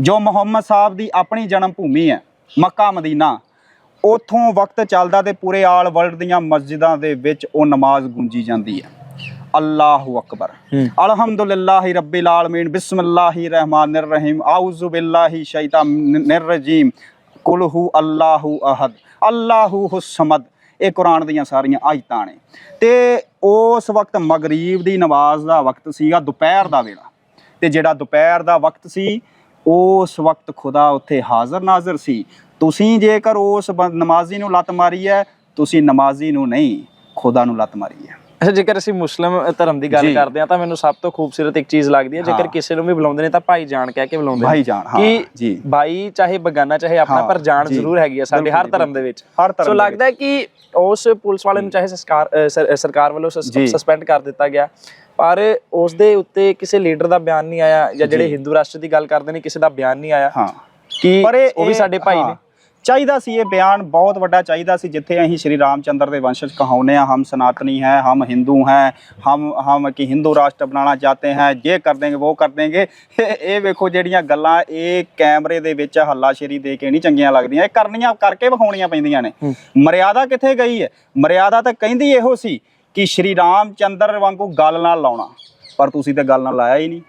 ਜੋ ਮੁਹੰਮਦ ਸਾਹਿਬ ਦੀ ਆਪਣੀ ਜਨਮ ਭੂਮੀ ਹੈ ਮੱਕਾ ਮਦੀਨਾ। ਉਥੋਂ ਵਕਤ ਚੱਲਦਾ ਤੇ ਪੂਰੇ ਆਲ ਵਰਲਡ ਦੀਆਂ ਮਸਜਿਦਾਂ ਦੇ ਵਿੱਚ ਉਹ ਨਮਾਜ਼ ਗੂੰਜੀ ਜਾਂਦੀ ਹੈ। ਅੱਲਾਹੁ ਅਕਬਰ। ਅਲਹਮਦੁਲਿਲਾਹਿ ਰੱਬਿਲ ਆਲਮੀਨ ਬਿਸਮਿਲ੍ਲਾਹਿਰ ਰਹਿਮਾਨਿਰ ਰਹੀਮ ਆਉਜ਼ੂ ਬਿਲਲਾਹਿ ਸ਼ੈਤਾਨਿਰ ਰਜੀਮ ਕੁਲ ਹੂ ਅੱਲਾਹੁ ਅਹਦ ਅੱਲਾਹੁ ਹੁਸਮਦ। ਇਹ ਕੁਰਾਨ ਦੀਆਂ ਸਾਰੀਆਂ ਆਇਤਾਂ ਨੇ। ਤੇ ਉਸ ਵਕਤ ਮਗਰੀਬ ਦੀ ਨਮਾਜ਼ ਦਾ ਵਕਤ ਸੀਗਾ ਦੁਪਹਿਰ ਦਾ ਵੇਲਾ। ਤੇ ਜਿਹੜਾ ਦੁਪਹਿਰ ਦਾ ਵਕਤ ਸੀ ਉਸ ਵਕਤ ਖੁਦਾ ਉੱਥੇ ਹਾਜ਼ਰ ਨਾਜ਼ਰ ਸੀ ਤੁਸੀਂ ਜੇਕਰ ਉਸ ਨਮਾਜ਼ੀ ਨੂੰ ਲੱਤ ਮਾਰੀ ਹੈ ਤੁਸੀਂ ਨਮਾਜ਼ੀ ਨੂੰ ਨਹੀਂ ਖੁਦਾ ਨੂੰ ਲੱਤ ਮਾਰੀ ਹੈ ਅੱਛਾ ਜੇਕਰ ਅਸੀਂ ਮੁਸਲਮ ਧਰਮ ਦੀ ਗੱਲ। ਕਰਦੇ ਹਾਂ ਤਾਂ ਮੈਨੂੰ ਸਭ ਤੋਂ ਖੂਬਸੂਰਤ ਇੱਕ ਚੀਜ਼ ਲੱਗਦੀ ਹੈ ਜੇਕਰ। ਕਿਸੇ ਨੂੰ ਵੀ ਬੁਲਾਉਂਦੇ ਨੇ ਤਾਂ ਭਾਈ ਜਾਨ ਕਹਿ ਕੇ ਬੁਲਾਉਂਦੇ ਨੇ ਭਾਈ ਜਾਨ, ਹਾਂ, ਕਿ ਜੀ। ਭਾਈ ਚਾਹੇ ਬਗਾਨਾ ਚਾਹੇ ਆਪਣਾ ਪਰ ਜਾਨ। ਜ਼ਰੂਰ ਹੈਗੀ ਹੈ ਸਾਡੇ ਹਰ ਧਰਮ ਦੇ ਵਿੱਚ ਸੋ ਲੱਗਦਾ ਹੈ ਕਿ ਉਸ ਪੁਲਿਸ ਵਾਲੇ ਨੂੰ ਚਾਹੇ ਸਰਕਾਰ ਵੱਲੋਂ। ਸਸਪੈਂਡ ਕਰ ਦਿੱਤਾ ਗਿਆ ਪਰ ਉਸ ਦੇ ਉੱਤੇ ਕਿਸੇ ਲੀਡਰ ਦਾ ਬਿਆਨ ਨਹੀਂ ਆਇਆ ਜਾਂ ਜਿਹੜੇ ਜੀ। ਹਿੰਦੂ ਰਾਸ਼ਟਰ ਦੀ ਗੱਲ ਕਰਦੇ ਨੇ ਕਿਸੇ ਦਾ ਬਿਆਨ ਨਹੀਂ ਆਇਆ। ਹਾਂ। ਕਿ ਉਹ ਵੀ ਸਾਡੇ ਭਾਈ ਨੇ? ਚਾਹੀਦਾ ਸੀ ਇਹ ਬਿਆਨ ਬਹੁਤ ਵੱਡਾ ਚਾਹੀਦਾ ਸੀ ਜਿੱਥੇ ਅਸੀਂ ਸ਼੍ਰੀ ਰਾਮਚੰਦਰ ਦੇ ਵੰਸ਼ਜ ਕਹਾਉਨੇ ਆ ਹਮ ਸਨਾਤਨੀ ਹੈ ਹਮ ਹਿੰਦੂ ਹੈ ਹਮ ਹਮ ਕਿ ਹਿੰਦੂ ਰਾਸ਼ਟਰ ਬਣਾਉਣਾ ਚਾਹਤੇ ਹੈ ਇਹ ਕਰ ਦੇਂਗੇ ਉਹ ਕਰ ਦੇਂਗੇ [LAUGHS] ਇਹ ਵੇਖੋ ਜਿਹੜੀਆਂ ਗੱਲਾਂ ਇਹ ਕੈਮਰੇ ਦੇ ਵਿੱਚ ਹੱਲਾਸ਼ੇਰੀ ਦੇ ਕੇ ਨਹੀਂ ਚੰਗੀਆਂ ਲੱਗਦੀਆਂ। ਇਹ ਕਰਨੀਆਂ ਕਰਕੇ ਵਿਖਾਉਣੀਆਂ ਪੈਂਦੀਆਂ ਨੇ। ਮਰਿਆਦਾ ਕਿੱਥੇ ਗਈ ਹੈ? ਮਰਿਆਦਾ ਤਾਂ ਕਹਿੰਦੀ ਇਹੋ ਸੀ ਕਿ ਸ਼੍ਰੀ ਰਾਮਚੰਦਰ ਵਾਂਗੂ ਗੱਲ ਨਾਲ ਲਾਉਣਾ। ਪਰ ਤੁਸੀਂ ਤਾਂ ਗੱਲ ਨਾਲ ਲਾਇਆ ਹੀ ਨਹੀਂ।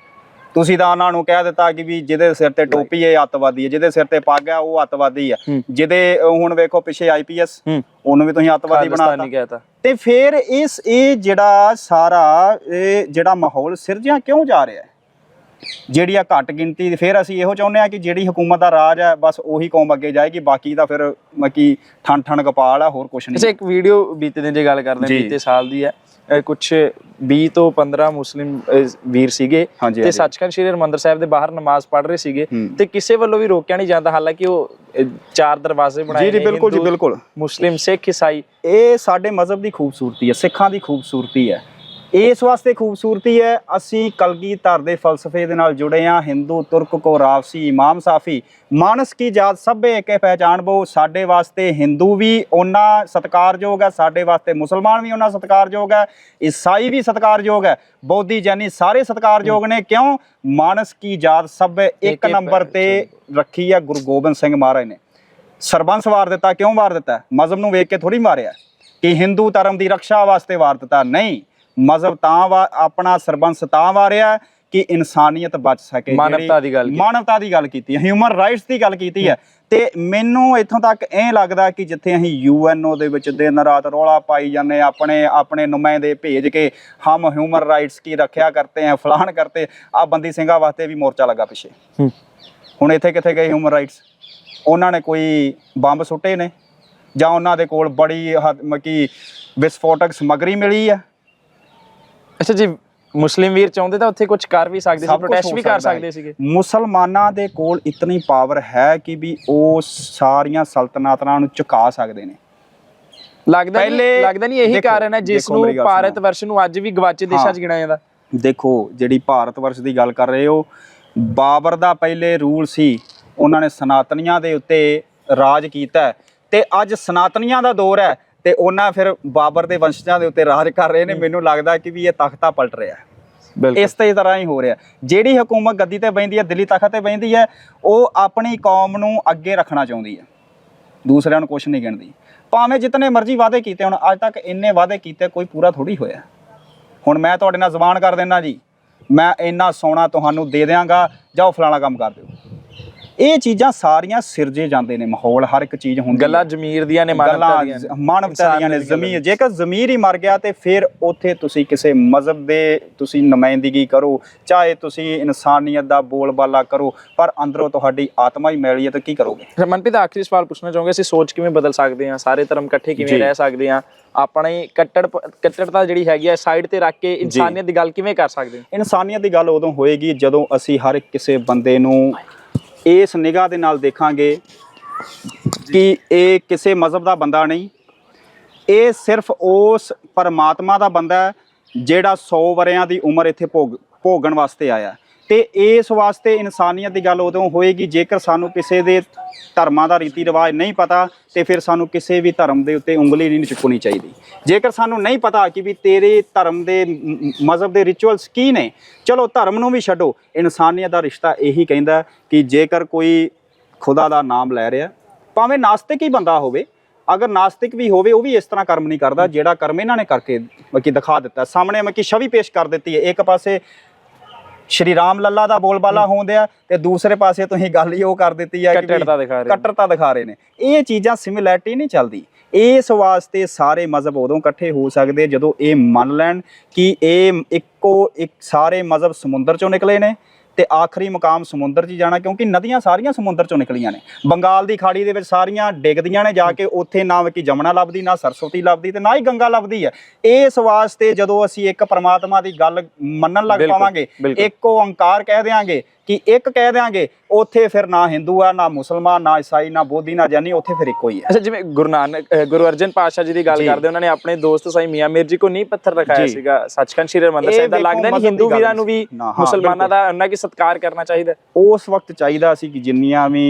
ਤੁਸੀਂ ਤਾਂ ਉਹਨਾਂ ਨੂੰ ਕਹਿ ਦਿੱਤਾ ਕਿ ਵੀ ਜਿਹਦੇ ਸਿਰ ਤੇ ਟੋਪੀ ਹੈ ਅੱਤਵਾਦੀ ਹੈ। ਜਿਹਦੇ ਸਿਰ ਤੇ ਪੱਗ ਹੈ ਉਹ ਅੱਤਵਾਦੀ ਹੈ। ਜਿਹਦੇ ਹੁਣ ਵੇਖੋ ਪਿੱਛੇ ਆਈਪੀਐਸ ਉਹਨੂੰ ਵੀ ਤੁਸੀਂ ਅੱਤਵਾਦੀ ਬਣਾਤਾ। ਕਹਿਤਾ ਤੇ ਫਿਰ ਇਸ ਇਹ ਜਿਹੜਾ ਸਾਰਾ ਇਹ ਜਿਹੜਾ ਮਾਹੌਲ ਸਿਰਜਿਆ ਕਿਉਂ ਜਾ ਰਿਹਾ ਹੈ? ਜਿਹੜੀ ਆ ਘੱਟ ਗਿਣਤੀ ਫਿਰ ਅਸੀਂ ਇਹੋ ਚਾਹੁੰਦੇ ਆ ਕਿ ਜਿਹੜੀ ਹਕੂਮਤ ਦਾ ਰਾਜ ਹੈ ਬਸ ਉਹੀ ਕੌਮ ਅੱਗੇ ਜਾਏਗੀ ਬਾਕੀ ਦਾ ਫਿਰ ਮਕੀ ਠਣ ਠਣ ਕਪਾਲ ਆ ਹੋਰ ਕੁਝ ਅੱਛਾ ਨਹੀਂ ਇੱਕ ਵੀਡੀਓ ਬੀਤੇ ਦਿਨ ਦੀ ਗੱਲ ਕਰਦੇ ਜੀ। ਬੀਤੇ ਸਾਲ ਦੀ ਹੈ ਕੁਝ 20 ਤੋਂ 15 ਮੁਸਲਿਮ ਵੀਰ ਸੀਗੇ ਤੇ। ਸੱਚਖੰਡ ਸ੍ਰੀ ਹਰਿਮੰਦਰ ਸਾਹਿਬ ਦੇ ਬਾਹਰ ਨਮਾਜ਼ ਪੜ੍ਹ ਰਹੇ ਸੀਗੇ। ਤੇ ਕਿਸੇ ਵੱਲੋਂ ਵੀ ਰੋਕਿਆ ਨਹੀਂ ਜਾਂਦਾ ਹਾਲਾਂਕਿ ਉਹ ਚਾਰ ਦਰਵਾਜ਼ੇ ਬਣਾਏ ਜੀ ਜੀ ਬਿਲਕੁਲ ਜੀ ਬਿਲਕੁਲ ਮੁਸਲਿਮ ਸਿੱਖ ਈਸਾਈ ਇਹ ਸਾਡੇ ਮਜ਼ਹਬ ਦੀ ਖੂਬਸੂਰਤੀ ਹੈ ਸਿੱਖਾਂ ਦੀ ਖੂਬਸੂਰਤੀ ਹੈ ਇਸ ਵਾਸਤੇ ਖੂਬਸੂਰਤੀ ਹੈ ਅਸੀਂ ਕਲਗੀਧਰ ਦੇ ਫਲਸਫੇ ਦੇ ਨਾਲ ਜੁੜੇ ਹਾਂ ਹਿੰਦੂ ਤੁਰਕ ਕੋ ਰਾਵਸੀ ਇਮਾਮ ਸਾਫੀ ਮਾਨਸ ਕੀ ਜਾਤ ਸਭੇ ਏਕੇ ਪਹਿਚਾਨ ਬੋ ਸਾਡੇ ਵਾਸਤੇ ਹਿੰਦੂ ਵੀ ਉਹਨਾਂ ਸਤਿਕਾਰਯੋਗ ਹੈ ਸਾਡੇ ਵਾਸਤੇ ਮੁਸਲਮਾਨ ਵੀ ਉਹਨਾਂ ਸਤਿਕਾਰਯੋਗ ਹੈ ਈਸਾਈ ਵੀ ਸਤਿਕਾਰਯੋਗ ਹੈ ਬੌਧੀ ਜੈਨੀ ਸਾਰੇ ਸਤਿਕਾਰਯੋਗ ਨੇ ਕਿਉਂ? ਮਾਨਸ ਕੀ ਜਾਤ ਸਭੇ ਇੱਕ ਨੰਬਰ ਤੇ ਰੱਖੀ ਹੈ ਗੁਰੂ ਗੋਬਿੰਦ ਸਿੰਘ ਮਹਾਰਾਜ ਨੇ। ਸਰਬੰਸ ਵਾਰ ਦਿੱਤਾ ਕਿਉਂ ਵਾਰ ਦਿੱਤਾ? ਮਜ਼ਹਬ ਨੂੰ ਵੇਖ ਕੇ ਥੋੜੀ ਮਾਰਿਆ ਕਿ ਹਿੰਦੂ ਧਰਮ ਦੀ ਰੱਖਿਆ ਵਾਸਤੇ ਵਾਰ ਦਿੱਤਾ ਨਹੀਂ। ਮਜ਼ਹਬ ਤਾਂ ਵਾ- ਆਪਣਾ ਸਰਬੰਸ ਤਾਂ ਵਾਰਿਆ ਕਿ ਇਨਸਾਨੀਅਤ ਬਚ ਸਕੇ ਮਾਨਵਤਾ ਦੀ ਗੱਲ। ਮਾਨਵਤਾ ਦੀ ਗੱਲ ਕੀਤੀ ਹੈ ਹਿਊਮਨ ਰਾਈਟਸ ਦੀ ਗੱਲ ਕੀਤੀ ਹੈ। ਤੇ ਮੈਨੂੰ ਇੱਥੋਂ ਤੱਕ ਇਹ ਲੱਗਦਾ ਕਿ ਜਿੱਥੇ ਅਸੀਂ ਯੂਐਨਓ ਦੇ ਵਿੱਚ ਦਿਨ ਰਾਤ ਰੌਲਾ ਪਾਈ ਜਾਂਦੇ ਆਪਣੇ ਆਪਣੇ ਨੁਮਾਇੰਦੇ ਭੇਜ ਕੇ ਹਮ ਹਿਊਮਨ ਰਾਈਟਸ ਕੀ ਰੱਖਿਆ ਕਰਤੇ ਹੈ ਫਲਾਨ ਕਰਤੇ ਆ ਬੰਦੀ ਸਿੰਘਾਂ ਵਾਸਤੇ ਵੀ ਮੋਰਚਾ ਲੱਗਾ ਪਿੱਛੇ। ਹੁਣ ਇੱਥੇ ਕਿੱਥੇ ਗਏ ਹਿਊਮਨ ਰਾਈਟਸ ਉਹਨਾਂ ਨੇ ਕੋਈ ਬੰਬ ਸੁੱਟੇ ਨੇ? ਜਾਂ ਉਹਨਾਂ ਦੇ ਕੋਲ ਬੜੀ ਕਿ ਵਿਸਫੋਟਕ ਸਮੱਗਰੀ ਮਿਲੀ ਹੈ? ਅੱਛਾ ਜੀ ਮੁਸਲਿਮ ਵੀਰ ਚਾਹੁੰਦੇ ਤਾਂ ਉੱਥੇ ਕੁਝ ਕਰ ਵੀ ਸਕਦੇ ਸੀ ਸਭ ਕੁਛ ਪ੍ਰੋਟੈਸਟ ਹੋ ਵੀ ਕਰ ਸਕਦਾ ਹੈ। ਸਕਦੇ ਸੀਗੇ ਮੁਸਲਮਾਨਾਂ ਦੇ ਕੋਲ ਇਤਨੀ ਪਾਵਰ ਹੈ ਕਿ ਵੀ ਉਹ ਸਾਰੀਆਂ ਸਲਤਨਤਾਂ ਨੂੰ ਝੁਕਾ ਸਕਦੇ ਨੇ ਲੱਗਦਾ ਨਹੀਂ ਪਹਿਲੇ- ਲੱਗਦਾ ਨਹੀਂ ਇਹੀ ਦੇਖੋ- ਕਾਰਨ ਹੈ ਜਿਸ ਦੇਖੋ ਨੂੰ ਮੇਰੀ ਗੱਲ ਭਾਰਤ। ਵਰਸ਼ ਨੂੰ ਅੱਜ ਵੀ ਗਵਾਚੇ ਦੇਸ਼ਾਂ ਹਾਂ। 'ਚ ਗਿਣਿਆ ਜਾਂਦਾ ਦੇਖੋ ਜਿਹੜੀ ਭਾਰਤ ਵਰਸ਼ ਦੀ ਗੱਲ ਕਰ ਰਹੇ ਹੋ ਬਾਬਰ ਦਾ ਪਹਿਲੇ ਰੂਲ ਸੀ ਉਹਨਾਂ ਨੇ ਸਨਾਤਨੀਆਂ ਦੇ ਉੱਤੇ ਰਾਜ ਕੀਤਾ ਹੈ ਤੇ ਅੱਜ ਸਨਾਤਨੀਆਂ ਦਾ ਦੌਰ ਹੈ ਤੇ ਉਹਨਾਂ ਫਿਰ ਬਾਬਰ ਦੇ ਵੰਸ਼ਜਾਂ ਦੇ ਉੱਤੇ ਰਾਜ ਕਰ ਰਹੇ ਨੇ। ਮੈਨੂੰ ਲੱਗਦਾ ਕਿ ਵੀ ਇਹ ਤਖਤਾ ਪਲਟ ਰਿਹਾ ਇਸ ਤੇ ਤਰ੍ਹਾਂ ਹੀ ਹੋ ਰਿਹਾ ਜਿਹੜੀ ਹਕੂਮਤ ਗੱਦੀ ਤੇ ਬੈਂਦੀ ਹੈ ਦਿੱਲੀ ਤਖਤ ਤੇ ਬੈਂਦੀ ਹੈ ਉਹ ਆਪਣੀ ਕੌਮ ਨੂੰ ਅੱਗੇ ਰੱਖਣਾ ਚਾਹੁੰਦੀ ਹੈ। ਦੂਸਰਿਆਂ ਨੂੰ ਕੁਝ ਨਹੀਂ ਗਿਣਦੀ। ਭਾਵੇਂ ਜਿਤਨੇ ਮਰਜ਼ੀ ਵਾਅਦੇ ਕੀਤੇ ਹੁਣ ਅੱਜ ਤੱਕ ਇੰਨੇ ਵਾਅਦੇ ਕੀਤੇ ਕੋਈ ਪੂਰਾ ਥੋੜੀ ਹੋਇਆ। ਹੁਣ ਮੈਂ ਤੁਹਾਡੇ ਨਾਲ ਜ਼ਬਾਨ ਕਰ ਦੇਣਾ ਜੀ। ਮੈਂ ਇੰਨਾ ਸੋਨਾ ਤੁਹਾਨੂੰ ਦੇ ਦਿਆਂਗਾ। ਜਾਓ ਫਲਾਣਾ ਕੰਮ ਕਰ ਦਿਓ। ਇਹ ਚੀਜ਼ਾਂ ਸਾਰੀਆਂ ਸਿਰਜੇ ਜਾਂਦੇ ਨੇ ਮਾਹੌਲ ਹਰ ਇੱਕ ਚੀਜ਼ ਹੁੰਦੀ। ਗੱਲਾਂ ਜ਼ਮੀਰ ਦੀਆਂ ਨੇ ਮਾਨਵਤਾ ਗੱਲਾਂ ਦੀਆਂ ਨੇ। ਮਾਨਵਤਾ ਦੀਆਂ ਨੇ ਇਨਸਾਨੀਅਤ ਦੀਆਂ ਜ਼ਮੀਰ ਜੇਕਰ ਜ਼ਮੀਰ ਹੀ ਮਰ ਗਿਆ ਤੇ ਫਿਰ ਉੱਥੇ ਤੁਸੀਂ ਕਿਸੇ ਮਜ਼ਹਬ ਦੇ ਤੁਸੀਂ ਨੁਮਾਇੰਦਗੀ ਕਰੋ ਚਾਹੇ ਤੁਸੀਂ ਇਨਸਾਨੀਅਤ ਦਾ ਬੋਲਬਾਲਾ ਕਰੋ ਪਰ ਅੰਦਰੋਂ ਤੁਹਾਡੀ ਆਤਮਾ ਹੀ ਮੈਲੀ ਹੈ ਤਾਂ ਕੀ ਕਰੋਗੇ ਅੱਛਾ, ਮਨਪ੍ਰੀਤ ਆਖਰੀ ਸਵਾਲ ਪੁੱਛਣਾ ਚਾਹੂੰਗਾ ਅਸੀਂ ਸੋਚ ਕਿਵੇਂ ਬਦਲ ਸਕਦੇ ਹਾਂ ਸਾਰੇ ਧਰਮ ਇਕੱਠੇ ਕਿਵੇਂ। ਰਹਿ ਸਕਦੇ ਹਾਂ ਆਪਣੇ ਕੱਟੜ ਕੱਟੜਤਾ ਜਿਹੜੀ ਹੈਗੀ ਹੈ ਸਾਈਡ ਤੇ ਰੱਖ ਕੇ ਇਨਸਾਨੀਅਤ ਦੀ ਗੱਲ ਕਿਵੇਂ ਕਰ ਸਕਦੇ ਹਾਂ ਇਨਸਾਨੀਅਤ ਦੀ ਗੱਲ ਉਦੋਂ ਹੋਏਗੀ ਜਦੋਂ ਅਸੀਂ ਹਰ ਕਿਸੇ ਬੰਦੇ ਨੂੰ ਇਸ ਨਿਗਾਹ ਦੇ ਨਾਲ ਦੇਖਾਂਗੇ ਕਿ ਇਹ ਕਿਸੇ ਮਜ਼ਹਬ ਦਾ ਬੰਦਾ ਨਹੀਂ। ਇਹ ਸਿਰਫ ਉਸ ਪਰਮਾਤਮਾ ਦਾ ਬੰਦਾ ਹੈ ਜਿਹੜਾ 100 ਵਰਿਆਂ ਦੀ ਉਮਰ ਇੱਥੇ ਭੋਗ ਭੋਗਣ ਵਾਸਤੇ ਆਇਆ। ਤੇ ਇਸ ਵਾਸਤੇ ਇਨਸਾਨੀਅਤ ਦੀ ਗੱਲ ਉਦੋਂ ਹੋਏਗੀ ਜੇਕਰ ਸਾਨੂੰ ਕਿਸੇ ਦੇ ਧਰਮਾਂ ਦਾ ਰੀਤੀ ਰਿਵਾਜ ਨਹੀਂ ਪਤਾ ਤੇ ਫਿਰ ਸਾਨੂੰ ਕਿਸੇ ਵੀ ਧਰਮ ਦੇ ਉੱਤੇ ਉਂਗਲੀ ਨਹੀਂ ਚੁੱਕਣੀ ਚਾਹੀਦੀ। ਜੇਕਰ ਸਾਨੂੰ ਨਹੀਂ ਪਤਾ ਕਿ ਵੀ ਤੇਰੇ ਧਰਮ ਦੇ ਮਜ਼ਹਬ ਦੇ ਰਿਚੁਅਲਸ ਕੀ ਨੇ, ਚਲੋ ਧਰਮ ਨੂੰ ਵੀ ਛੱਡੋ। ਇਨਸਾਨੀਅਤ ਦਾ ਰਿਸ਼ਤਾ ਇਹੀ ਕਹਿੰਦਾ ਕਿ ਜੇਕਰ ਕੋਈ ਖੁਦਾ ਦਾ ਨਾਮ ਲੈ ਰਿਹਾ, ਭਾਵੇਂ ਨਾਸਤਿਕ ਹੀ ਬੰਦਾ ਹੋਵੇ, ਅਗਰ ਨਾਸਤਿਕ ਵੀ ਹੋਵੇ, ਉਹ ਵੀ ਇਸ ਤਰ੍ਹਾਂ ਕਰਮ ਨਹੀਂ ਕਰਦਾ, ਜਿਹੜਾ ਕਰਮ ਇਹਨਾਂ ਨੇ ਕਰਕੇ ਮੱਕੀ ਦਿਖਾ ਦਿੱਤਾ। ਸਾਹਮਣੇ ਮੱਕੀ ਛਵੀ ਪੇਸ਼ ਕਰ ਦਿੱਤੀ ਹੈ। ਇੱਕ ਪਾਸੇ ਸ਼੍ਰੀ ਰਾਮ ਲੱਲਾ ਦਾ ਬੋਲਬਾਲਾ ਹੋਂਦਿਆ ਤੇ ਦੂਸਰੇ ਪਾਸੇ ਤੁਸੀਂ ਗੱਲ ਹੀ ਉਹ ਕਰ ਦਿੱਤੀ ਹੈ ਕਿ ਕੱਟੜਤਾ ਦਿਖਾ ਰਹੇ। ਕੱਟੜਤਾ ਦਿਖਾ ਰਹੇ ਨੇ। ਇਹ ਚੀਜ਼ਾਂ ਸਿਮਿਲੈਰਿਟੀ ਨਹੀਂ ਚੱਲਦੀ। ਇਸ ਵਾਸਤੇ ਸਾਰੇ ਮਜ਼ਹਬ ਉਦੋਂ ਇਕੱਠੇ ਹੋ ਸਕਦੇ ਜਦੋਂ ਇਹ ਮੰਨ ਲੈਣ ਕਿ ਇਹ ਇੱਕੋ ਇੱਕ ਸਾਰੇ ਮਜ਼ਹਬ ਸਮੁੰਦਰ ਚੋਂ ਨਿਕਲੇ ਨੇ। ਤੇ ਆਖਰੀ ਮੁਕਾਮ ਸਮੁੰਦਰ 'ਚ ਜਾਣਾ ਕਿਉਂਕਿ ਨਦੀਆਂ ਸਾਰੀਆਂ ਸਮੁੰਦਰ ਚੋਂ ਨਿਕਲੀਆਂ ਨੇ ਬੰਗਾਲ ਦੀ ਖਾੜੀ ਦੇ ਵਿੱਚ ਸਾਰੀਆਂ ਡਿੱਗਦੀਆਂ ਨੇ ਜਾ ਕੇ ਉੱਥੇ ਨਾ ਕਿ ਜਮਨਾ ਲੱਭਦੀ ਨਾ ਸਰਸਵਤੀ ਲੱਭਦੀ ਤੇ ਨਾ ਹੀ ਗੰਗਾ ਲੱਭਦੀ ਹੈ ਇਸ ਵਾਸਤੇ ਜਦੋਂ ਅਸੀਂ ਇੱਕ ਪਰਮਾਤਮਾ ਦੀ ਗੱਲ ਮੰਨਣ ਲੱਗ ਪਾਵਾਂਗੇ। ਇੱਕ ਓੰਕਾਰ ਕਹਿ ਦਿਆਂਗੇ ਕਿ ਇੱਕ ਕਹਿ ਦਿਆਂਗੇ ਉੱਥੇ ਫਿਰ ਨਾ ਹਿੰਦੂ ਆ ਨਾ ਮੁਸਲਮਾਨ ਨਾ ਈਸਾਈ ਨਾ ਬੋਧੀ ਨਾ ਜਾਨੀ ਉੱਥੇ ਫਿਰ ਇੱਕੋ ਹੀ ਹੈ ਅੱਛਾ ਜਿਵੇਂ ਗੁਰੂ ਨਾਨਕ ਗੁਰੂ ਅਰਜਨ ਪਾਤਸ਼ਾਹ ਜੀ ਦੀ ਗੱਲ। ਕਰਦੇ ਉਹਨਾਂ ਨੇ ਆਪਣੇ ਦੋਸਤ ਸਾਈ ਮੀਆਂ ਮੀਰ ਜੀ ਕੋ ਨਹੀਂ ਪੱਥਰ ਰਖਾਇਆ। ਸੀਗਾ ਸੱਚਖੰਡ ਸ੍ਰੀ ਹਰਿਮੰਦਰ ਸਾਹਿਬ ਦਾ ਲੱਗਦਾ ਨਹੀਂ ਹਿੰਦੂ ਵੀਰਾਂ ਨੂੰ ਵੀ ਮੁਸਲਮਾਨਾਂ। ਦਾ ਉਹਨਾਂ ਕੀ ਸਤਿਕਾਰ ਕਰਨਾ ਚਾਹੀਦਾ। ਉਸ ਵਕਤ ਚਾਹੀਦਾ ਸੀ ਕਿ ਜਿੰਨੀਆਂ ਵੀ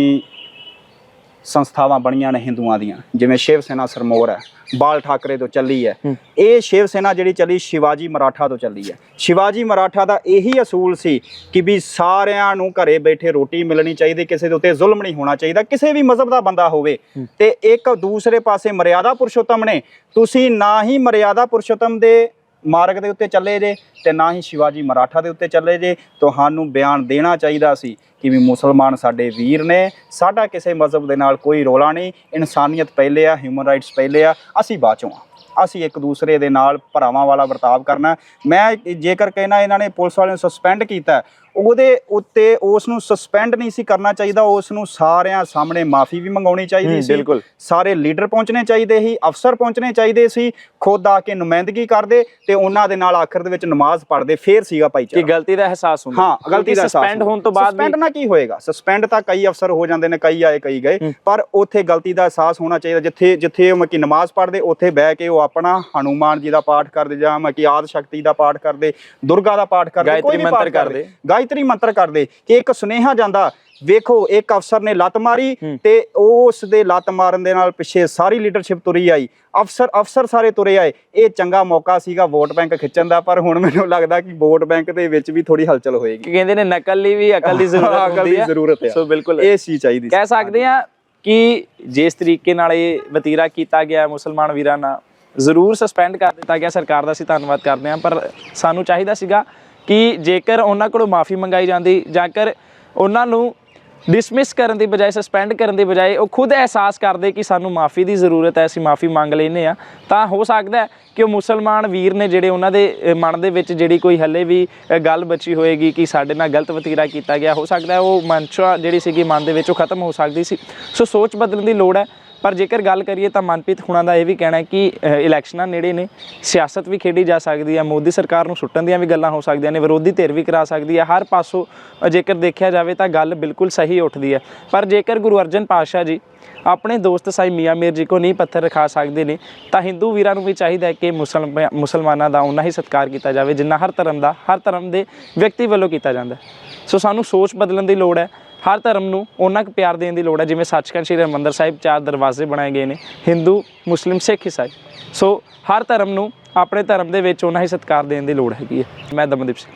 ਸੰਸਥਾਵਾਂ ਬਣੀਆਂ ਨੇ ਹਿੰਦੂਆਂ ਦੀਆਂ ਜਿਵੇਂ ਸ਼ਿਵ ਸੈਨਾ ਸਰਮੋਰ ਹੈ ਬਾਲ ਠਾਕਰੇ ਤੋਂ ਚੱਲੀ ਹੈ। ਇਹ ਸ਼ਿਵ ਸੈਨਾ ਜਿਹੜੀ ਚੱਲੀ ਸ਼ਿਵਾਜੀ ਮਰਾਠਾ ਤੋਂ ਚੱਲੀ ਹੈ। ਸ਼ਿਵਾਜੀ ਮਰਾਠਾ ਦਾ ਇਹੀ ਅਸੂਲ ਸੀ ਕਿ ਵੀ ਸਾਰਿਆਂ ਨੂੰ ਘਰੇ ਬੈਠੇ ਰੋਟੀ ਮਿਲਣੀ ਚਾਹੀਦੀ ਕਿਸੇ ਦੇ ਉੱਤੇ ਜ਼ੁਲਮ ਨਹੀਂ ਹੋਣਾ ਚਾਹੀਦਾ ਕਿਸੇ ਵੀ ਮਜ਼ਹਬ ਦਾ ਬੰਦਾ ਹੋਵੇ। ਤੇ ਇੱਕ ਦੂਸਰੇ ਪਾਸੇ ਮਰਿਆਦਾ ਪੁਰਸ਼ੋਤਮ ਨੇ। ਤੁਸੀਂ ਨਾ ਹੀ ਮਰਿਆਦਾ ਪੁਰਸ਼ੋਤਮ ਦੇ ਮਾਰਗ ਦੇ ਉੱਤੇ ਚੱਲੇ ਜੇ ਤੇ ਨਾ ਹੀ ਸ਼ਿਵਾਜੀ ਮਰਾਠਾ ਦੇ ਉੱਤੇ ਚੱਲੇ ਜੇ। ਤੁਹਾਨੂੰ ਬਿਆਨ ਦੇਣਾ ਚਾਹੀਦਾ ਸੀ ਕਿ ਵੀ ਮੁਸਲਮਾਨ ਸਾਡੇ ਵੀਰ ਨੇ, ਸਾਡਾ ਕਿਸੇ ਮਜ਼ਹਬ ਦੇ ਨਾਲ ਕੋਈ ਰੋਲਾ ਨਹੀਂ। ਇਨਸਾਨੀਅਤ ਪਹਿਲੇ ਆ ਹਿਊਮਨ ਰਾਈਟਸ ਪਹਿਲੇ ਆ, ਅਸੀਂ ਬਾਅਦ ਚੋਂ ਆ। ਅਸੀਂ ਇੱਕ ਦੂਸਰੇ ਦੇ ਨਾਲ ਭਰਾਵਾਂ ਵਾਲਾ ਵਰਤਾਵ ਕਰਨਾ ਮੈਂ ਜੇਕਰ ਕਹਿਣਾ ਇਹਨਾਂ ਨੇ ਪੁਲਿਸ ਵਾਲਿਆਂ ਨੂੰ ਸਸਪੈਂਡ ਕੀਤਾ ਉਹਦੇ ਉੱਤੇ ਉਸ ਨੂੰ ਸਸਪੈਂਡ ਨਹੀਂ ਸੀ ਕਰਨਾ ਚਾਹੀਦਾ ਉਸ ਨੂੰ ਸਾਰਿਆਂ ਸਾਹਮਣੇ ਮਾਫੀ ਵੀ ਮੰਗਾਉਣੀ ਚਾਹੀਦੀ ਸੀ। ਸਾਰੇ ਲੀਡਰ ਪਹੁੰਚਣੇ ਚਾਹੀਦੇ ਸੀ ਅਫਸਰ ਪਹੁੰਚਣੇ ਚਾਹੀਦੇ ਸੀ ਖੁਦ ਆ ਕੇ ਨੁਮਾਇੰਦਗੀ ਕਰਦੇ ਤੇ ਉਹਨਾਂ ਦੇ ਨਾਲ ਆਖਰ ਦੇ ਵਿੱਚ ਨਮਾਜ਼ ਪੜ੍ਹਦੇ ਫੇਰ ਸੀਗਾ ਕਿ ਭਾਈਚਾਰਾ ਗਲਤੀ ਦਾ ਅਹਿਸਾਸ ਹੁੰਦਾ? ਹਾਂ ਗਲਤੀ ਦਾ ਸਸਪੈਂਡ ਹੋਣ ਤੋਂ ਬਾਅਦ ਸਸਪੈਂਡ ਨਾ ਕੀ ਹੋਏਗਾ? ਸਸਪੈਂਡ ਤਾਂ ਕਈ ਅਫਸਰ ਹੋ ਜਾਂਦੇ ਨੇ ਕਈ ਆਏ ਕਈ ਗਏ ਪਰ ਉੱਥੇ ਗਲਤੀ ਦਾ ਅਹਿਸਾਸ ਹੋਣਾ ਚਾਹੀਦਾ। ਜਿੱਥੇ ਜਿੱਥੇ ਉਹ ਮੱਕੀ ਨਮਾਜ਼ ਪੜ੍ਹਦੇ ਉੱਥੇ ਬਹਿ ਕੇ ਉਹ ਆਪਣਾ ਹਨੂਮਾਨ ਜੀ ਦਾ ਪਾਠ ਕਰਦੇ ਜਾਂ ਮੱਕੀ ਆਦ ਸ਼ਕਤੀ ਦਾ ਪਾਠ ਕਰਦੇ ਦੁਰਗਾ ਦਾ ਪਾਠ ਕਰਦੇ ਕੋਈ ਵੀ ਮੰਤਰ ਪਾਠ ਕਰਦੇ। ਗਾਇਤਰੀ ਮੰਤਰ ਕਰਦੇ ਕਿ ਇੱਕ ਸੁਨੇਹਾ ਜਾਂਦਾ ਵੇਖੋ ਇੱਕ ਅਫਸਰ ਨੇ ਲੱਤ ਮਾਰੀ ਤੇ ਉਸ ਦੇ ਲੱਤ ਮਾਰਨ ਦੇ ਨਾਲ ਪਿੱਛੇ ਸਾਰੀ ਲੀਡਰਸ਼ਿਪ ਤੁਰੀ ਆਈ। ਅਫਸਰ ਅਫਸਰ ਸਾਰੇ ਤੁਰੇ ਆਏ। ਇਹ ਚੰਗਾ ਮੌਕਾ ਸੀਗਾ ਵੋਟ ਬੈਂਕ ਖਿੱਚਣ ਦਾ ਪਰ ਹੁਣ ਮੈਨੂੰ ਲੱਗਦਾ ਕਿ ਵੋਟ ਬੈਂਕ ਦੇ ਵਿੱਚ ਵੀ ਥੋੜੀ ਹਲਚਲ ਹੋਏਗੀ। ਕਿ ਕਹਿੰਦੇ ਨੇ ਨਕਲ ਲਈ ਵੀ ਅਕਲ ਦੀ ਜ਼ਰੂਰਤ ਹੁੰਦੀ ਹੈ ਜ਼ਰੂਰਤ ਹੈ ਸੋ ਬਿਲਕੁਲ ਇਹ ਚੀਜ਼ ਚਾਹੀਦੀ ਸੀ। ਕਹਿ ਸਕਦੇ ਆ ਕਿ ਜਿਸ ਤਰੀਕੇ ਨਾਲ ਇਹ ਵਤੀਰਾ ਕੀਤਾ ਗਿਆ ਮੁਸਲਮਾਨ ਵੀਰਾਂ ਨਾਲ ਜ਼ਰੂਰ ਸਸਪੈਂਡ ਕਰ ਦਿੱਤਾ ਗਿਆ, ਸਰਕਾਰ ਦਾ ਅਸੀਂ ਧੰਨਵਾਦ ਕਰਦੇ ਹਾਂ, ਪਰ ਸਾਨੂੰ ਚਾਹੀਦਾ ਸੀਗਾ ਕਿ ਜੇਕਰ ਉਹਨਾਂ ਕੋਲੋਂ ਮਾਫੀ ਮੰਗਾਈ ਜਾਂਦੀ ਜਾਂ ਕਰ ਉਹਨਾਂ ਨੂੰ ਡਿਸਮਿਸ ਕਰਨ ਦੀ ਬਜਾਏ ਸਸਪੈਂਡ ਕਰਨ ਦੀ ਬਜਾਏ ਉਹ ਖੁਦ ਅਹਿਸਾਸ ਕਰਦੇ ਕਿ ਸਾਨੂੰ ਮਾਫੀ ਦੀ ਜ਼ਰੂਰਤ ਹੈ, ਅਸੀਂ ਮਾਫੀ ਮੰਗ ਲੈਨੇ ਆ ਤਾਂ ਹੋ ਸਕਦਾ ਕਿ ਉਹ ਮੁਸਲਮਾਨ ਵੀਰ ਨੇ ਜਿਹੜੇ ਉਹਨਾਂ ਦੇ ਮਨ ਦੇ ਵਿੱਚ ਜਿਹੜੀ ਕੋਈ ਹੱਲੇ ਵੀ ਗੱਲ ਬਚੀ ਹੋਏਗੀ ਕਿ ਸਾਡੇ ਨਾਲ ਗਲਤ ਵਤੀਰਾ ਕੀਤਾ ਗਿਆ, ਹੋ ਸਕਦਾ ਉਹ ਮਨਸ਼ਾ ਜਿਹੜੀ ਸੀਗੀ ਮਨ ਦੇ ਵਿੱਚ ਉਹ ਖਤਮ ਹੋ ਸਕਦੀ ਸੀ। ਸੋ ਸੋਚ ਬਦਲਣ ਦੀ ਲੋੜ ਹੈ। ਪਰ ਜੇਕਰ ਗੱਲ ਕਰੀਏ ਤਾਂ ਮਨਪ੍ਰੀਤ ਹੁਣਾਂ ਦਾ ਇਹ ਵੀ ਕਹਿਣਾ ਹੈ ਕਿ ਇਲੈਕਸ਼ਨਾਂ ਨੇੜੇ ਨੇ, ਸਿਆਸਤ ਵੀ ਖੇਡੀ ਜਾ ਸਕਦੀ ਹੈ, ਮੋਦੀ ਸਰਕਾਰ ਨੂੰ ਸੁੱਟਣ ਦੀਆਂ ਵੀ ਗੱਲਾਂ ਹੋ ਸਕਦੀਆਂ ਨੇ, ਵਿਰੋਧੀ ਧਿਰ ਵੀ ਕਰਾ ਸਕਦੀ ਹੈ, ਹਰ ਪਾਸੋਂ ਜੇਕਰ ਦੇਖਿਆ ਜਾਵੇ ਤਾਂ ਗੱਲ ਬਿਲਕੁਲ ਸਹੀ ਉੱਠਦੀ ਹੈ। ਪਰ ਜੇਕਰ ਗੁਰੂ ਅਰਜਨ ਪਾਤਸ਼ਾਹ ਜੀ ਆਪਣੇ ਦੋਸਤ ਸਾਈ ਮੀਆਂ ਮੀਰ ਜੀ ਕੋ ਨਹੀਂ ਪੱਥਰ ਰਖਾ ਸਕਦੇ ਨੇ, ਤਾਂ ਹਿੰਦੂ ਵੀਰਾਂ ਨੂੰ ਵੀ ਚਾਹੀਦਾ ਹੈ ਕਿ ਮੁਸਲਮ ਮੁਸਲਮਾਨਾਂ ਦਾ ਉਨਾ ਹੀ ਸਤਿਕਾਰ ਕੀਤਾ ਜਾਵੇ, ਜਿੰਨਾ ਹਰ ਧਰਮ ਦਾ, ਹਰ ਧਰਮ ਦੇ ਵਿਅਕਤੀ ਵੱਲੋਂ ਕੀਤਾ ਜਾਂਦਾ ਸੋ ਸਾਨੂੰ ਸੋਚ ਬਦਲਣ ਦੀ ਲੋੜ ਹੈ। ਹਰ ਧਰਮ ਨੂੰ ਉਹਨਾਂ ਕੁ ਪਿਆਰ ਦੇਣ ਦੀ ਲੋੜ ਹੈ, ਜਿਵੇਂ ਸੱਚਖੰਡ ਸ੍ਰੀ ਹਰਿਮੰਦਰ ਸਾਹਿਬ ਚਾਰ ਦਰਵਾਜ਼ੇ ਬਣਾਏ ਗਏ ਨੇ, ਹਿੰਦੂ, ਮੁਸਲਿਮ, ਸਿੱਖ ਈਸਾਈ। ਸੋ ਹਰ ਧਰਮ ਨੂੰ ਆਪਣੇ ਧਰਮ ਦੇ ਵਿੱਚ ਉਹਨਾਂ ਹੀ ਸਤਿਕਾਰ ਦੇਣ ਦੀ ਲੋੜ ਹੈਗੀ ਹੈ। ਮੈਂ ਦਮਨਦੀਪ ਸਿੰਘ।